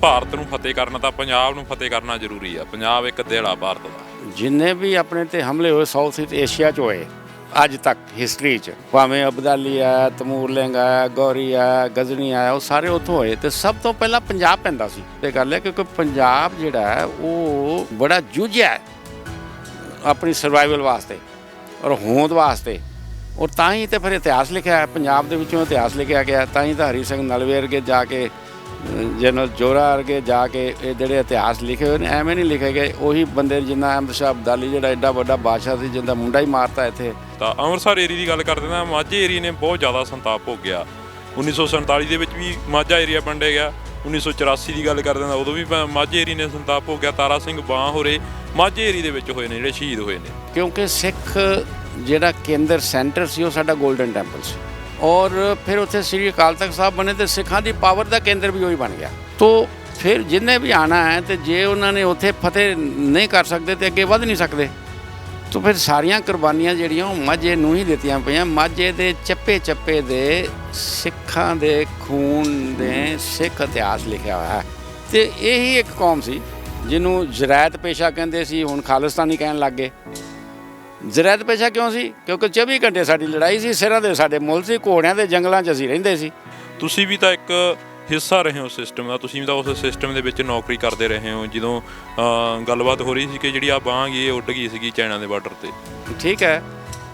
ਭਾਰਤ ਨੂੰ ਫਤਿਹ ਕਰਨਾ ਤਾਂ ਪੰਜਾਬ ਨੂੰ ਫਤਿਹ ਕਰਨਾ ਜ਼ਰੂਰੀ ਆ। ਪੰਜਾਬ ਇੱਕ ਦਿਲ ਭਾਰਤ ਦਾ। ਜਿੰਨੇ ਵੀ ਆਪਣੇ ਤੇ ਹਮਲੇ ਹੋਏ, ਸਾਊਥ ਈਸਟ ਏਸ਼ੀਆ 'ਚ ਹੋਏ, ਅੱਜ ਤੱਕ ਹਿਸਟਰੀ 'ਚ, ਭਾਵੇਂ ਅਬਦਾਲੀ ਆਇਆ ਤਮੂਰਲਿੰਗ ਲਿੰਗ ਗੌਰੀ ਆਇਆ ਗਜ਼ਨੀ ਆਇਆ ਉਹ ਸਾਰੇ ਉੱਥੋਂ ਹੋਏ ਤੇ ਸਭ ਤੋਂ ਪਹਿਲਾਂ ਪੰਜਾਬ ਪੈਂਦਾ ਸੀ। ਤੇ ਗੱਲ ਹੈ ਕਿਉਂਕਿ ਪੰਜਾਬ ਜਿਹੜਾ ਹੈ, ਉਹ ਬੜਾ ਜੂਝਿਆ ਆਪਣੀ ਸਰਵਾਈਵਲ ਵਾਸਤੇ ਔਰ ਹੋਂਦ ਵਾਸਤੇ। ਔਰ ਤਾਂ ਹੀ ਤੇ ਫਿਰ ਇਤਿਹਾਸ ਲਿਖਿਆ ਪੰਜਾਬ ਦੇ ਵਿੱਚੋਂ ਇਤਿਹਾਸ ਲਿਖਿਆ ਗਿਆ, ਤਾਂ ਹੀ ਤਾਂ ਹਰੀ ਸਿੰਘ ਨਲਵੇ ਵਰਗੇ ਜਾ ਕੇ ਜਨਰਲ ਜੋਰਾ ਵਰਗੇ ਜਾ ਕੇ ਇਹ ਜਿਹੜੇ ਇਤਿਹਾਸ ਲਿਖੇ ਹੋਏ ਨੇ ਐਵੇਂ ਨਹੀਂ ਲਿਖੇ ਗਏ। ਉਹੀ ਬੰਦੇ ਜਿੰਨਾ ਅਹਿਮਦ ਸ਼ਾਹ ਅਬਦਾਲੀ ਜਿਹੜਾ ਐਡਾ ਵੱਡਾ ਬਾਦਸ਼ਾਹ ਸੀ ਜਿੰਦਾ ਮੁੰਡਾ ਹੀ ਮਾਰਤਾ ਇੱਥੇ। ਤਾਂ ਅੰਮ੍ਰਿਤਸਰ ਏਰੀਆ ਦੀ ਗੱਲ ਕਰਦੇ ਤਾਂ ਮਾਝੇ ਏਰੀਆ ਨੇ ਬਹੁਤ ਜ਼ਿਆਦਾ ਸੰਤਾਪ ਭੋਗਿਆ 1947 ਦੇ ਵਿੱਚ ਵੀ ਮਾਝਾ ਏਰੀਆ ਵੰਡਿਆ ਗਿਆ। 1984 ਦੀ ਗੱਲ ਕਰਦੇ ਤਾਂ ਉਦੋਂ ਵੀ ਮਾਝੇ ਏਰੀਆ ਨੇ ਸੰਤਾਪ ਭੋਗਿਆ ਤਾਰਾ ਸਿੰਘ ਬਾਹ ਹੋਰੇ ਮਾਝੇ ਏਰੀਆ ਦੇ ਵਿੱਚ ਹੋਏ ਨੇ ਜਿਹੜੇ ਸ਼ਹੀਦ ਹੋਏ ਨੇ। ਕਿਉਂਕਿ ਸਿੱਖ ਜਿਹੜਾ ਕੇਂਦਰ ਸੈਂਟਰ ਸੀ ਉਹ ਸਾਡਾ 골ਡਨ ਟੈਂਪਲ ਸੀ। ਔਰ ਫਿਰ ਉੱਥੇ ਸ੍ਰੀ ਅਕਾਲ ਤਖਤ ਸਾਹਿਬ ਬਣੇ ਤੇ ਸਿੱਖਾਂ ਦੀ ਪਾਵਰ ਦਾ ਕੇਂਦਰ ਵੀ ਉਹੀ ਬਣ ਗਿਆ। ਤੋਂ ਫਿਰ ਜਿੰਨੇ ਵੀ ਆਣਾ ਹੈ ਤੇ ਜੇ ਉਹਨਾਂ ਨੇ ਉੱਥੇ ਫਤਿਹ ਨਹੀਂ ਕਰ ਸਕਦੇ ਤੇ ਅੱਗੇ ਵੱਧ ਨਹੀਂ ਸਕਦੇ, ਤੋਂ ਫਿਰ ਸਾਰੀਆਂ ਕੁਰਬਾਨੀਆਂ ਜਿਹੜੀਆਂ ਉਹ ਮਾਝੇ ਨੂੰ ਹੀ ਦਿੱਤੀਆਂ ਪਈਆਂ। ਮਾਝੇ ਦੇ ਚੱਪੇ ਚੱਪੇ ਦੇ ਸਿੱਖਾਂ ਦੇ ਖੂਨ ਦੇ ਸਿੱਖ ਇਤਿਹਾਸ ਲਿਖਿਆ ਹੋਇਆ ਹੈ। ਤੇ ਇਹੀ ਇੱਕ ਕੌਮ ਸੀ, ਜਿਹਨੂੰ ਜ਼ਰਾਇਤ ਪੇਸ਼ਾ ਕਹਿੰਦੇ ਸੀ, ਹੁਣ ਖਾਲਿਸਤਾਨੀ ਕਹਿਣ ਲੱਗ ਗਏ। ਜ਼ਰਾਇਤ ਪੇਸ਼ਾ ਕਿਉਂ ਸੀ? ਕਿਉਂਕਿ 24 ਘੰਟੇ ਸਾਡੀ ਲੜਾਈ ਸੀ ਸਿਰਾਂ ਦੇ ਸਾਡੇ ਮੁੱਲ ਸੀ ਘੋੜਿਆਂ ਦੇ ਜੰਗਲਾਂ 'ਚ ਅਸੀਂ ਰਹਿੰਦੇ ਸੀ। ਤੁਸੀਂ ਵੀ ਤਾਂ ਇੱਕ ਹਿੱਸਾ ਰਹੇ ਹੋ ਸਿਸਟਮ ਦਾ ਤੁਸੀਂ ਵੀ ਤਾਂ ਉਸ ਸਿਸਟਮ ਦੇ ਵਿੱਚ ਨੌਕਰੀ ਕਰਦੇ ਰਹੇ ਹੋ ਜਦੋਂ ਗੱਲਬਾਤ ਹੋ ਰਹੀ ਸੀ ਕਿ ਜਿਹੜੀ ਆ ਬਾਂਹ ਗਈ ਇਹ ਉੱਡ ਗਈ ਸੀਗੀ ਚਾਈਨਾ ਦੇ ਬਾਰਡਰ ਤੇ। ਠੀਕ ਹੈ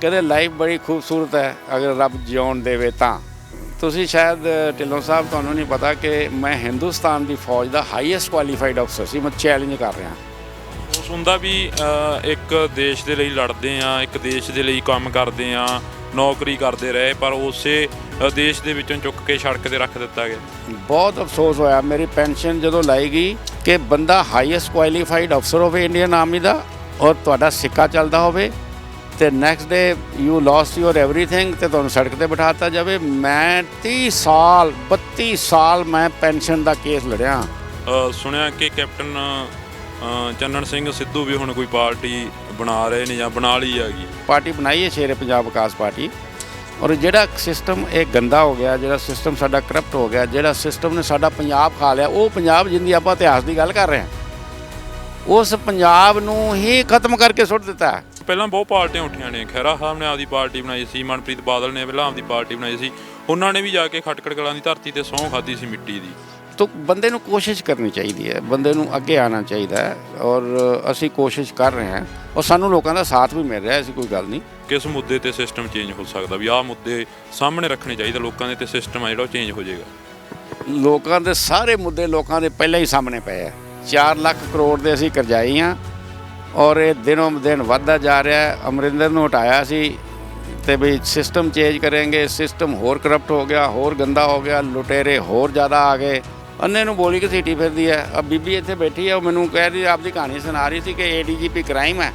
ਕਹਿੰਦੇ ਲਾਈਫ ਬੜੀ ਖੂਬਸੂਰਤ ਹੈ ਅਗਰ ਰੱਬ ਜਿਉਣ ਦੇਵੇ ਤਾਂ। ਤੁਸੀਂ ਸ਼ਾਇਦ ਢਿੱਲੋਂ ਸਾਹਿਬ ਤੁਹਾਨੂੰ ਨਹੀਂ ਪਤਾ ਕਿ ਮੈਂ ਹਿੰਦੁਸਤਾਨ ਦੀ ਫੌਜ ਦਾ ਹਾਈਐਸਟ ਕੁਆਲੀਫਾਈਡ ਅਫਸਰ ਸੀ ਮੈਂ ਚੈਲੰਜ ਕਰ ਰਿਹਾ। ਉਸ ਹੁੰਦਾ ਵੀ ਇੱਕ ਦੇਸ਼ ਦੇ ਲਈ ਲੜਦੇ ਆ ਇੱਕ ਦੇਸ਼ ਦੇ ਲਈ ਕੰਮ ਕਰਦੇ ਆ ਨੌਕਰੀ ਕਰਦੇ ਰਹੇ ਪਰ ਉਸੇ ਦੇਸ਼ ਦੇ ਵਿੱਚੋਂ ਚੁੱਕ ਕੇ ਸੜਕ ਤੇ ਰੱਖ ਦਿੱਤਾ ਗਿਆ। ਬਹੁਤ ਅਫਸੋਸ ਹੋਇਆ। ਮੇਰੀ ਪੈਨਸ਼ਨ ਜਦੋਂ ਲਾਈ ਗਈ ਕਿ ਬੰਦਾ ਹਾਈਐਸਟ ਕੁਆਲੀਫਾਈਡ ਅਫਸਰ ਹੋਵੇ ਇੰਡੀਅਨ ਆਰਮੀ ਦਾ ਔਰ ਤੁਹਾਡਾ ਸਿੱਕਾ ਚੱਲਦਾ ਹੋਵੇ ਤੇ next day you last your everything ਤੇ ਤੁਹਾਨੂੰ ਸੜਕ ਤੇ ਬਿਠਾਤਾ ਜਾਵੇ। ਮੈਂ 30 ਸਾਲ 32 ਸਾਲ ਮੈਂ ਪੈਨਸ਼ਨ ਦਾ ਕੇਸ ਲੜਿਆ। ਸੁਣਿਆ ਕਿ ਕੈਪਟਨ ਚੰਨਣ ਸਿੰਘ ਸਿੱਧੂ ਵੀ ਹੁਣ ਕੋਈ ਪਾਰਟੀ ਬਣਾ ਰਹੇ ਨੇ ਜਾਂ ਬਣਾ ਲਈ ਹੈਗੀ। ਪਾਰਟੀ ਬਣਾਈ ਹੈ ਸ਼ੇਰੇ ਪੰਜਾਬ ਵਿਕਾਸ ਪਾਰਟੀ। ਔਰ ਜਿਹੜਾ ਸਿਸਟਮ ਇਹ ਗੰਦਾ ਹੋ ਗਿਆ ਜਿਹੜਾ ਸਿਸਟਮ ਸਾਡਾ ਕਰਪਟ ਹੋ ਗਿਆ ਜਿਹੜਾ ਸਿਸਟਮ ਨੇ ਸਾਡਾ ਪੰਜਾਬ ਖਾ ਲਿਆ ਉਹ ਪੰਜਾਬ ਜਿੰਦੀ ਆਪਾਂ ਇਤਿਹਾਸ ਦੀ ਗੱਲ ਕਰ ਰਹੇ ਹਾਂ। ਉਸ ਪੰਜਾਬ ਨੂੰ ਹੀ ਖਤਮ ਕਰਕੇ ਸੁੱਟ ਦਿੱਤਾ। ਹੈ ਪਹਿਲਾਂ ਬਹੁਤ ਪਾਰਟੀਆਂ ਉੱਠੀਆਂ ਨੇ। ਖਹਿਰਾ ਸਾਹਿਬ ਨੇ ਆਪਦੀ ਪਾਰਟੀ ਬਣਾਈ ਸੀ ਮਨਪ੍ਰੀਤ ਬਾਦਲ ਨੇ ਪਹਿਲਾਂ ਆਪਦੀ ਪਾਰਟੀ ਬਣਾਈ ਸੀ। ਉਹਨਾਂ ਨੇ ਵੀ ਜਾ ਕੇ ਖਟਕੜ ਕਲਾਂ ਦੀ ਧਰਤੀ ਤੇ ਸਹੁੰ ਖਾਦੀ ਸੀ ਮਿੱਟੀ ਦੀ। ਤੋ ਬੰਦੇ ਨੂੰ ਕੋਸ਼ਿਸ਼ ਕਰਨੀ ਚਾਹੀਦੀ ਹੈ ਬੰਦੇ ਨੂੰ ਅੱਗੇ ਆਉਣਾ ਚਾਹੀਦਾ ਹੈ ਔਰ ਅਸੀਂ ਕੋਸ਼ਿਸ਼ ਕਰ ਰਹੇ ਹਾਂ ਔਰ ਸਾਨੂੰ ਲੋਕਾਂ ਦਾ ਸਾਥ ਵੀ ਮਿਲ ਰਿਹਾ ਐਸੀ ਕੋਈ ਗੱਲ ਨਹੀਂ। ਕਿਸ ਮੁੱਦੇ ਤੇ ਸਿਸਟਮ ਚੇਂਜ ਹੋ ਸਕਦਾ ਵੀ ਆਹ ਮੁੱਦੇ ਸਾਹਮਣੇ ਰੱਖਣੇ ਚਾਹੀਦੇ ਲੋਕਾਂ ਦੇ ਤੇ ਸਿਸਟਮ ਆ ਜਿਹੜਾ ਉਹ ਚੇਂਜ ਹੋ ਜਾਏਗਾ? ਲੋਕਾਂ ਦੇ ਸਾਰੇ ਮੁੱਦੇ ਲੋਕਾਂ ਦੇ ਪਹਿਲਾਂ ਹੀ ਸਾਹਮਣੇ ਪਏ ਆ। 4 ਲੱਖ ਕਰੋੜ ਦੇ ਅਸੀਂ ਕਰਜ਼ਾਈ ਹਾਂ ਔਰ ਇਹ ਦਿਨੋਂ ਦਿਨ ਵੱਧਦਾ ਜਾ ਰਿਹਾ ਹੈ। ਅਮਰਿੰਦਰ ਨੂੰ ਹਟਾਇਆ ਸੀ ਤੇ ਵੀ ਸਿਸਟਮ ਚੇਂਜ ਕਰਾਂਗੇ ਸਿਸਟਮ ਹੋਰ ਕਰਪਟ ਹੋ ਗਿਆ ਹੋਰ ਗੰਦਾ ਹੋ ਗਿਆ ਲੁਟੇਰੇ ਹੋਰ ਜ਼ਿਆਦਾ ਆ ਗਏ। ਅੰਨੇ ਨੂੰ ਬੋਲੀ ਘਸੀਟੀ ਫਿਰਦੀ ਹੈ। ਆ ਬੀਬੀ ਇੱਥੇ ਬੈਠੀ ਹੈ ਉਹ ਮੈਨੂੰ ਕਹਿ ਰਹੀ ਆਪਦੀ ਕਹਾਣੀ ਸੁਣਾ ਰਹੀ ਸੀ ਕਿ ਏਡੀਜੀਪੀ ਕ੍ਰਾਈਮ ਹੈ।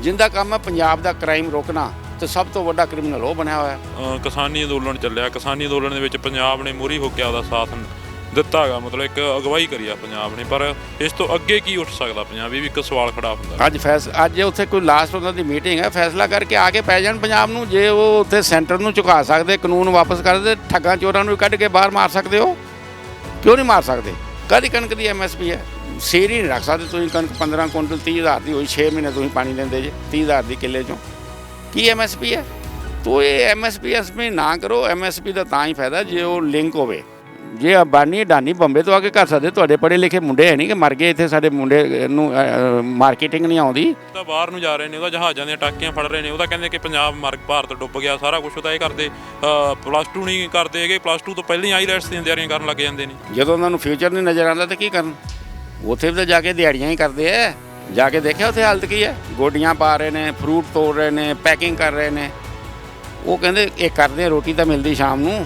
ਜਿੰਦਾ ਕੰਮ ਹੈ ਪੰਜਾਬ ਦਾ ਕ੍ਰਾਈਮ ਰੋਕਣਾ ਤੇ ਸਭ ਤੋਂ ਵੱਡਾ ਕ੍ਰਿਮੀਨਲ ਉਹ ਬਣਿਆ ਹੋਇਆ ਹੈ। ਕਿਸਾਨੀ ਅੰਦੋਲਨ ਚੱਲਿਆ। ਕਿਸਾਨੀ ਅੰਦੋਲਨ ਦੇ ਵਿੱਚ ਪੰਜਾਬ ਨੇ ਮੂਰੀ ਹੋ ਕੇ ਆਪਦਾ ਸਾਥ ਦਿੱਤਾ ਹੈਗਾ ਮਤਲਬ ਇੱਕ ਅਗਵਾਈ ਕਰੀ ਆ ਪੰਜਾਬ ਨੇ ਪਰ ਇਸ ਤੋਂ ਅੱਗੇ ਕੀ ਉੱਠ ਸਕਦਾ ਪੰਜਾਬ? ਇਹ ਵੀ ਇੱਕ ਸਵਾਲ ਖੜਾ ਹੁੰਦਾ ਅੱਜ ਫੈਸ ਅੱਜ ਉੱਥੇ ਕੋਈ ਲਾਸਟ ਉਹਨਾਂ ਦੀ ਮੀਟਿੰਗ ਹੈ। ਫੈਸਲਾ ਕਰਕੇ ਆ ਕੇ ਪੈ ਜਾਣ ਪੰਜਾਬ ਨੂੰ ਜੇ ਉਹ ਉੱਥੇ ਸੈਂਟਰ ਨੂੰ ਝੁਕਾ ਸਕਦੇ ਕਾਨੂੰਨ ਵਾਪਸ ਕਰ ਦੇ ਠੱਗਾਂ ਚੋਰਾਂ ਨੂੰ ਵੀ ਕੱਢ ਕੇ ਬਾਹਰ ਮਾਰ ਸਕਦੇ ਹੋ। ਕਿਉਂ ਨਹੀਂ ਮਾਰ ਸਕਦੇ? ਕਾਹਦੀ ਕਣਕ ਦੀ ਐਮਐਸਪੀ ਹੈ? ਸੇਰ ਹੀ ਨਹੀਂ ਰੱਖ ਸਕਦੇ ਤੁਸੀਂ ਕਣਕ 15 ਕੁਇੰਟਲ 30000 ਦੀ ਹੋਈ 6 ਮਹੀਨੇ ਤੁਸੀਂ ਪਾਣੀ ਦਿੰਦੇ ਜੇ 30000 ਦੀ ਕਿੱਲੇ ਚੋਂ। ਕੀ ਐਮਐਸਪੀ ਹੈ? ਤੋ ਇਹ ਐਮਐਸਪੀ ਐਸਪੀ ਨਾ ਕਰੋ ਐਮਐਸਪੀ ਦਾ ਤਾਂ ਹੀ ਫਾਇਦਾ ਜੇ ਉਹ ਲਿੰਕ ਹੋਵੇ। ਜੇ ਅਬਾਨੀ ਅਡਾਨੀ ਬੰਬੇ ਤੋਂ ਆ ਕੇ ਕਰ ਸਕਦੇ ਤੁਹਾਡੇ ਪੜ੍ਹੇ ਲਿਖੇ ਮੁੰਡੇ ਹੈ ਨਹੀਂ ਕਿ ਮਰ ਗਏ ਇੱਥੇ ਸਾਡੇ ਮੁੰਡੇ ਨੂੰ ਮਾਰਕੀਟਿੰਗ ਨਹੀਂ ਆਉਂਦੀ? ਤਾਂ ਬਾਹਰ ਨੂੰ ਜਾ ਰਹੇ ਨੇ ਉਹਦਾ ਜਹਾਜ਼ਾਂ ਦੀਆਂ ਟਾਕੀਆਂ ਫੜ ਰਹੇ ਨੇ ਉਹਦਾ ਕਹਿੰਦੇ ਕਿ ਪੰਜਾਬ ਮਰ ਭਾਰਤ ਡੁੱਬ ਗਿਆ ਸਾਰਾ ਕੁਝ ਉਹਦਾ ਇਹ ਕਰਦੇ ਪਲੱਸ 2 ਨਹੀਂ ਕਰਦੇ ਹੈਗੇ ਪਲੱਸ 2 ਤੋਂ ਪਹਿਲਾਂ ਹੀ ਆਈਲੈਟਸ ਦੀਆਂ ਤਿਆਰੀਆਂ ਕਰਨ ਲੱਗ ਜਾਂਦੇ ਨੇ। ਜਦੋਂ ਉਹਨਾਂ ਨੂੰ ਫਿਊਚਰ ਨਹੀਂ ਨਜ਼ਰ ਆਉਂਦਾ ਤਾਂ ਕੀ ਕਰਨ? ਉੱਥੇ ਵੀ ਤਾਂ ਜਾ ਕੇ ਦਿਹਾੜੀਆਂ ਹੀ ਕਰਦੇ ਐ। ਜਾ ਕੇ ਦੇਖਿਆ ਉੱਥੇ ਹਾਲਤ ਕੀ ਹੈ ਗੋਡੀਆਂ ਪਾ ਰਹੇ ਨੇ ਫਰੂਟ ਤੋੜ ਰਹੇ ਨੇ ਪੈਕਿੰਗ ਕਰ ਰਹੇ ਨੇ। ਉਹ ਕਹਿੰਦੇ ਇਹ ਕਰਦੇ ਰੋਟੀ ਤਾਂ ਮਿਲਦੀ ਸ਼ਾਮ ਨੂੰ।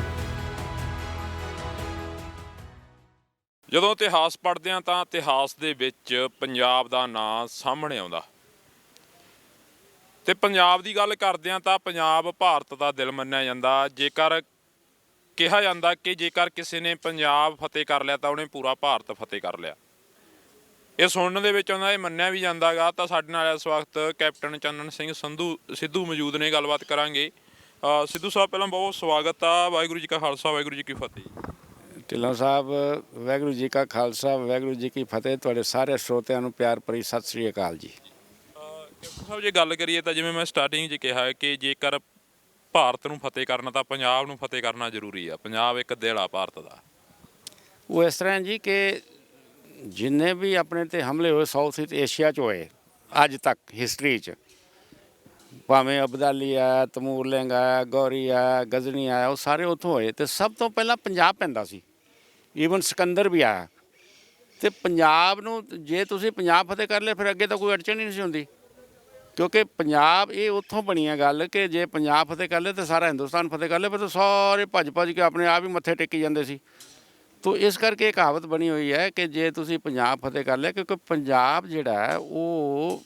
ਜਦੋਂ ਇਤਿਹਾਸ ਪੜ੍ਹਦੇ ਆ ਤਾਂ ਇਤਿਹਾਸ ਦੇ ਵਿੱਚ ਪੰਜਾਬ ਦਾ ਨਾਂ ਸਾਹਮਣੇ ਆਉਂਦਾ। ਤੇ ਪੰਜਾਬ ਦੀ ਗੱਲ ਕਰਦੇ ਆ ਤਾਂ ਪੰਜਾਬ ਭਾਰਤ ਦਾ ਦਿਲ ਮੰਨਿਆ ਜਾਂਦਾ। ਜੇਕਰ ਕਿਹਾ ਜਾਂਦਾ ਕਿ ਜੇਕਰ ਕਿਸੇ ਨੇ ਪੰਜਾਬ ਫਤਿਹ ਕਰ ਲਿਆ ਤਾਂ ਉਹਨੇ ਪੂਰਾ ਭਾਰਤ ਫਤਿਹ ਕਰ ਲਿਆ। ਇਹ ਸੁਣਨ ਦੇ ਵਿੱਚ ਆਉਂਦਾ, ਇਹ ਮੰਨਿਆ ਵੀ ਜਾਂਦਾਗਾ ਤਾਂ ਸਾਡੇ ਨਾਲ ਇਸ ਵਕਤ ਕੈਪਟਨ ਚੰਨਨ ਸਿੰਘ ਸੰਧੂ ਸਿੱਧੂ ਮੌਜੂਦ ਨੇ, ਗੱਲਬਾਤ ਕਰਾਂਗੇ। ਸਿੱਧੂ ਸਾਹਿਬ, ਪਹਿਲਾਂ ਬਹੁਤ ਸਵਾਗਤ ਆ। ਵਾਹਿਗੁਰੂ ਜੀ ਕਾ ਖਾਲਸਾ, ਵਾਹਿਗੁਰੂ ਜੀ ਕੀ ਫਤਿਹ। ਢਿੱਲੋਂ ਸਾਹਿਬ ਵਾਹਿਗੁਰੂ ਜੀ ਕਾ ਖਾਲਸਾ ਵਾਹਿਗੁਰੂ ਜੀ ਕੀ ਫਤਿਹ। ਤੁਹਾਡੇ ਸਾਰੇ ਸਰੋਤਿਆਂ ਨੂੰ ਪਿਆਰ ਭਰੀ ਸਤਿ ਸ੍ਰੀ ਅਕਾਲ ਜੀ। ਕੈਪਟਨ ਸਾਹਿਬ ਜੇ ਗੱਲ ਕਰੀਏ ਤਾਂ ਜਿਵੇਂ ਮੈਂ ਸਟਾਰਟਿੰਗ 'ਚ ਕਿਹਾ ਕਿ ਜੇਕਰ ਭਾਰਤ ਨੂੰ ਫਤਿਹ ਕਰਨਾ ਤਾਂ ਪੰਜਾਬ ਨੂੰ ਫਤਿਹ ਕਰਨਾ ਜ਼ਰੂਰੀ ਆ। ਪੰਜਾਬ ਇੱਕ ਦਿਲ ਆ ਭਾਰਤ ਦਾ। ਉਹ ਇਸ ਤਰ੍ਹਾਂ ਜੀ ਕਿ ਜਿੰਨੇ ਵੀ ਆਪਣੇ ਤੇ ਹਮਲੇ ਹੋਏ ਸਾਊਥ ਈਸਟ ਏਸ਼ੀਆ 'ਚ ਹੋਏ ਅੱਜ ਤੱਕ ਹਿਸਟਰੀ 'ਚ ਭਾਵੇਂ ਅਬਦਾਲੀ ਆਇਆ ਤਮੂਰ ਲੈਂਗ ਆਇਆ ਗੌਰੀ ਆਇਆ ਗਜ਼ਨੀ ਆਇਆ ਉਹ ਸਾਰੇ ਉੱਥੋਂ ਹੋਏ। ਤੇ ਸਭ ਤੋਂ ਪਹਿਲਾਂ ਪੰਜਾਬ ਪੈਂਦਾ ਸੀ। ਈਵਨ ਸਿਕੰਦਰ ਵੀ ਆਇਆ। ਤੇ ਪੰਜਾਬ ਨੂੰ ਜੇ ਤੁਸੀਂ ਪੰਜਾਬ ਫਤਿਹ ਕਰ ਲਿਆ ਫਿਰ ਅੱਗੇ ਤਾਂ ਕੋਈ ਅੜਚਣ ਹੀ ਨਹੀਂ ਸੀ ਹੁੰਦੀ। ਕਿਉਂਕਿ ਪੰਜਾਬ, ਇਹ ਉੱਥੋਂ ਬਣੀ ਹੈ ਗੱਲ ਕਿ ਜੇ ਪੰਜਾਬ ਫਤਿਹ ਕਰ ਲਿਆ ਤਾਂ ਸਾਰਾ ਹਿੰਦੁਸਤਾਨ ਫਤਿਹ ਕਰ ਲਿਆ ਫਿਰ ਤਾਂ ਸਾਰੇ ਭੱਜ ਭੱਜ ਕੇ ਆਪਣੇ ਆਪ ਹੀ ਮੱਥੇ ਟੇਕੀ ਜਾਂਦੇ ਸੀ। ਤੋ ਇਸ ਕਰਕੇ ਇਹ ਕਹਾਵਤ ਬਣੀ ਹੋਈ ਹੈ ਕਿ ਜੇ ਤੁਸੀਂ ਪੰਜਾਬ ਫਤਿਹ ਕਰ ਲਿਆ ਕਿਉਂਕਿ ਪੰਜਾਬ ਜਿਹੜਾ ਹੈ, ਉਹ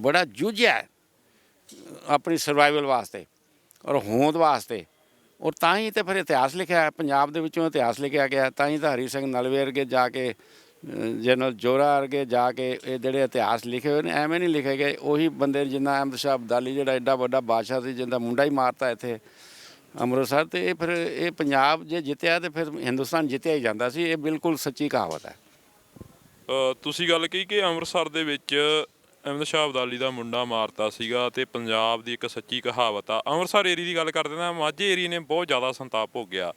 ਬੜਾ ਜੂਝਿਆ ਆਪਣੀ ਸਰਵਾਈਵਲ ਵਾਸਤੇ ਔਰ ਹੋਂਦ ਵਾਸਤੇ। ਔਰ ਤਾਂ ਹੀ ਤੇ ਫਿਰ ਇਤਿਹਾਸ ਲਿਖਿਆ ਹੈ, ਪੰਜਾਬ ਦੇ ਵਿੱਚੋਂ ਇਤਿਹਾਸ ਲਿਖਿਆ ਗਿਆ ਤਾਂ ਹੀ ਤਾਂ ਹਰੀ ਸਿੰਘ ਨਲਵੇ ਵਰਗੇ ਜਾ ਕੇ ਜਨਰਲ ਜੋਰਾ ਵਰਗੇ ਜਾ ਕੇ ਇਹ ਜਿਹੜੇ ਇਤਿਹਾਸ ਲਿਖੇ ਹੋਏ ਨੇ, ਐਵੇਂ ਨਹੀਂ ਲਿਖੇ ਗਏ। ਉਹੀ ਬੰਦੇ ਜਿੰਨਾ ਅਹਿਮਦ ਸ਼ਾਹ ਅਬਦਾਲੀ ਜਿਹੜਾ ਐਡਾ ਵੱਡਾ ਬਾਦਸ਼ਾਹ ਸੀ, ਜਿੰਦਾ ਮੁੰਡਾ ਹੀ ਮਾਰਤਾ ਇੱਥੇ ਅੰਮ੍ਰਿਤਸਰ ਤੇ, ਇਹ ਫਿਰ ਇਹ ਪੰਜਾਬ ਜੇ ਜਿੱਤਿਆ ਤੇ ਫਿਰ ਹਿੰਦੁਸਤਾਨ ਜਿੱਤਿਆ ਹੀ ਜਾਂਦਾ ਸੀ। ਇਹ ਬਿਲਕੁਲ ਸੱਚੀ ਕਹਾਵਤ ਹੈ। ਤੁਸੀਂ ਗੱਲ ਕਹੀ ਕਿ ਅੰਮ੍ਰਿਤਸਰ ਦੇ ਵਿੱਚ ਅਹਿਮਦ ਸ਼ਾਹ ਅਬਦਾਲੀ ਦਾ ਮੁੰਡਾ ਮਾਰਤਾ ਸੀਗਾ ਤੇ ਪੰਜਾਬ ਦੀ ਇੱਕ ਸੱਚੀ ਕਹਾਵਤ ਆ। ਅੰਮ੍ਰਿਤਸਰ ਏਰੀਆ ਦੀ ਗੱਲ ਕਰਦੇ ਤਾਂ ਮਾਝੇ ਏਰੀਆ ਨੇ ਬਹੁਤ ਜ਼ਿਆਦਾ ਸੰਤਾਪ ਹੋ ਭੋਗਿਆ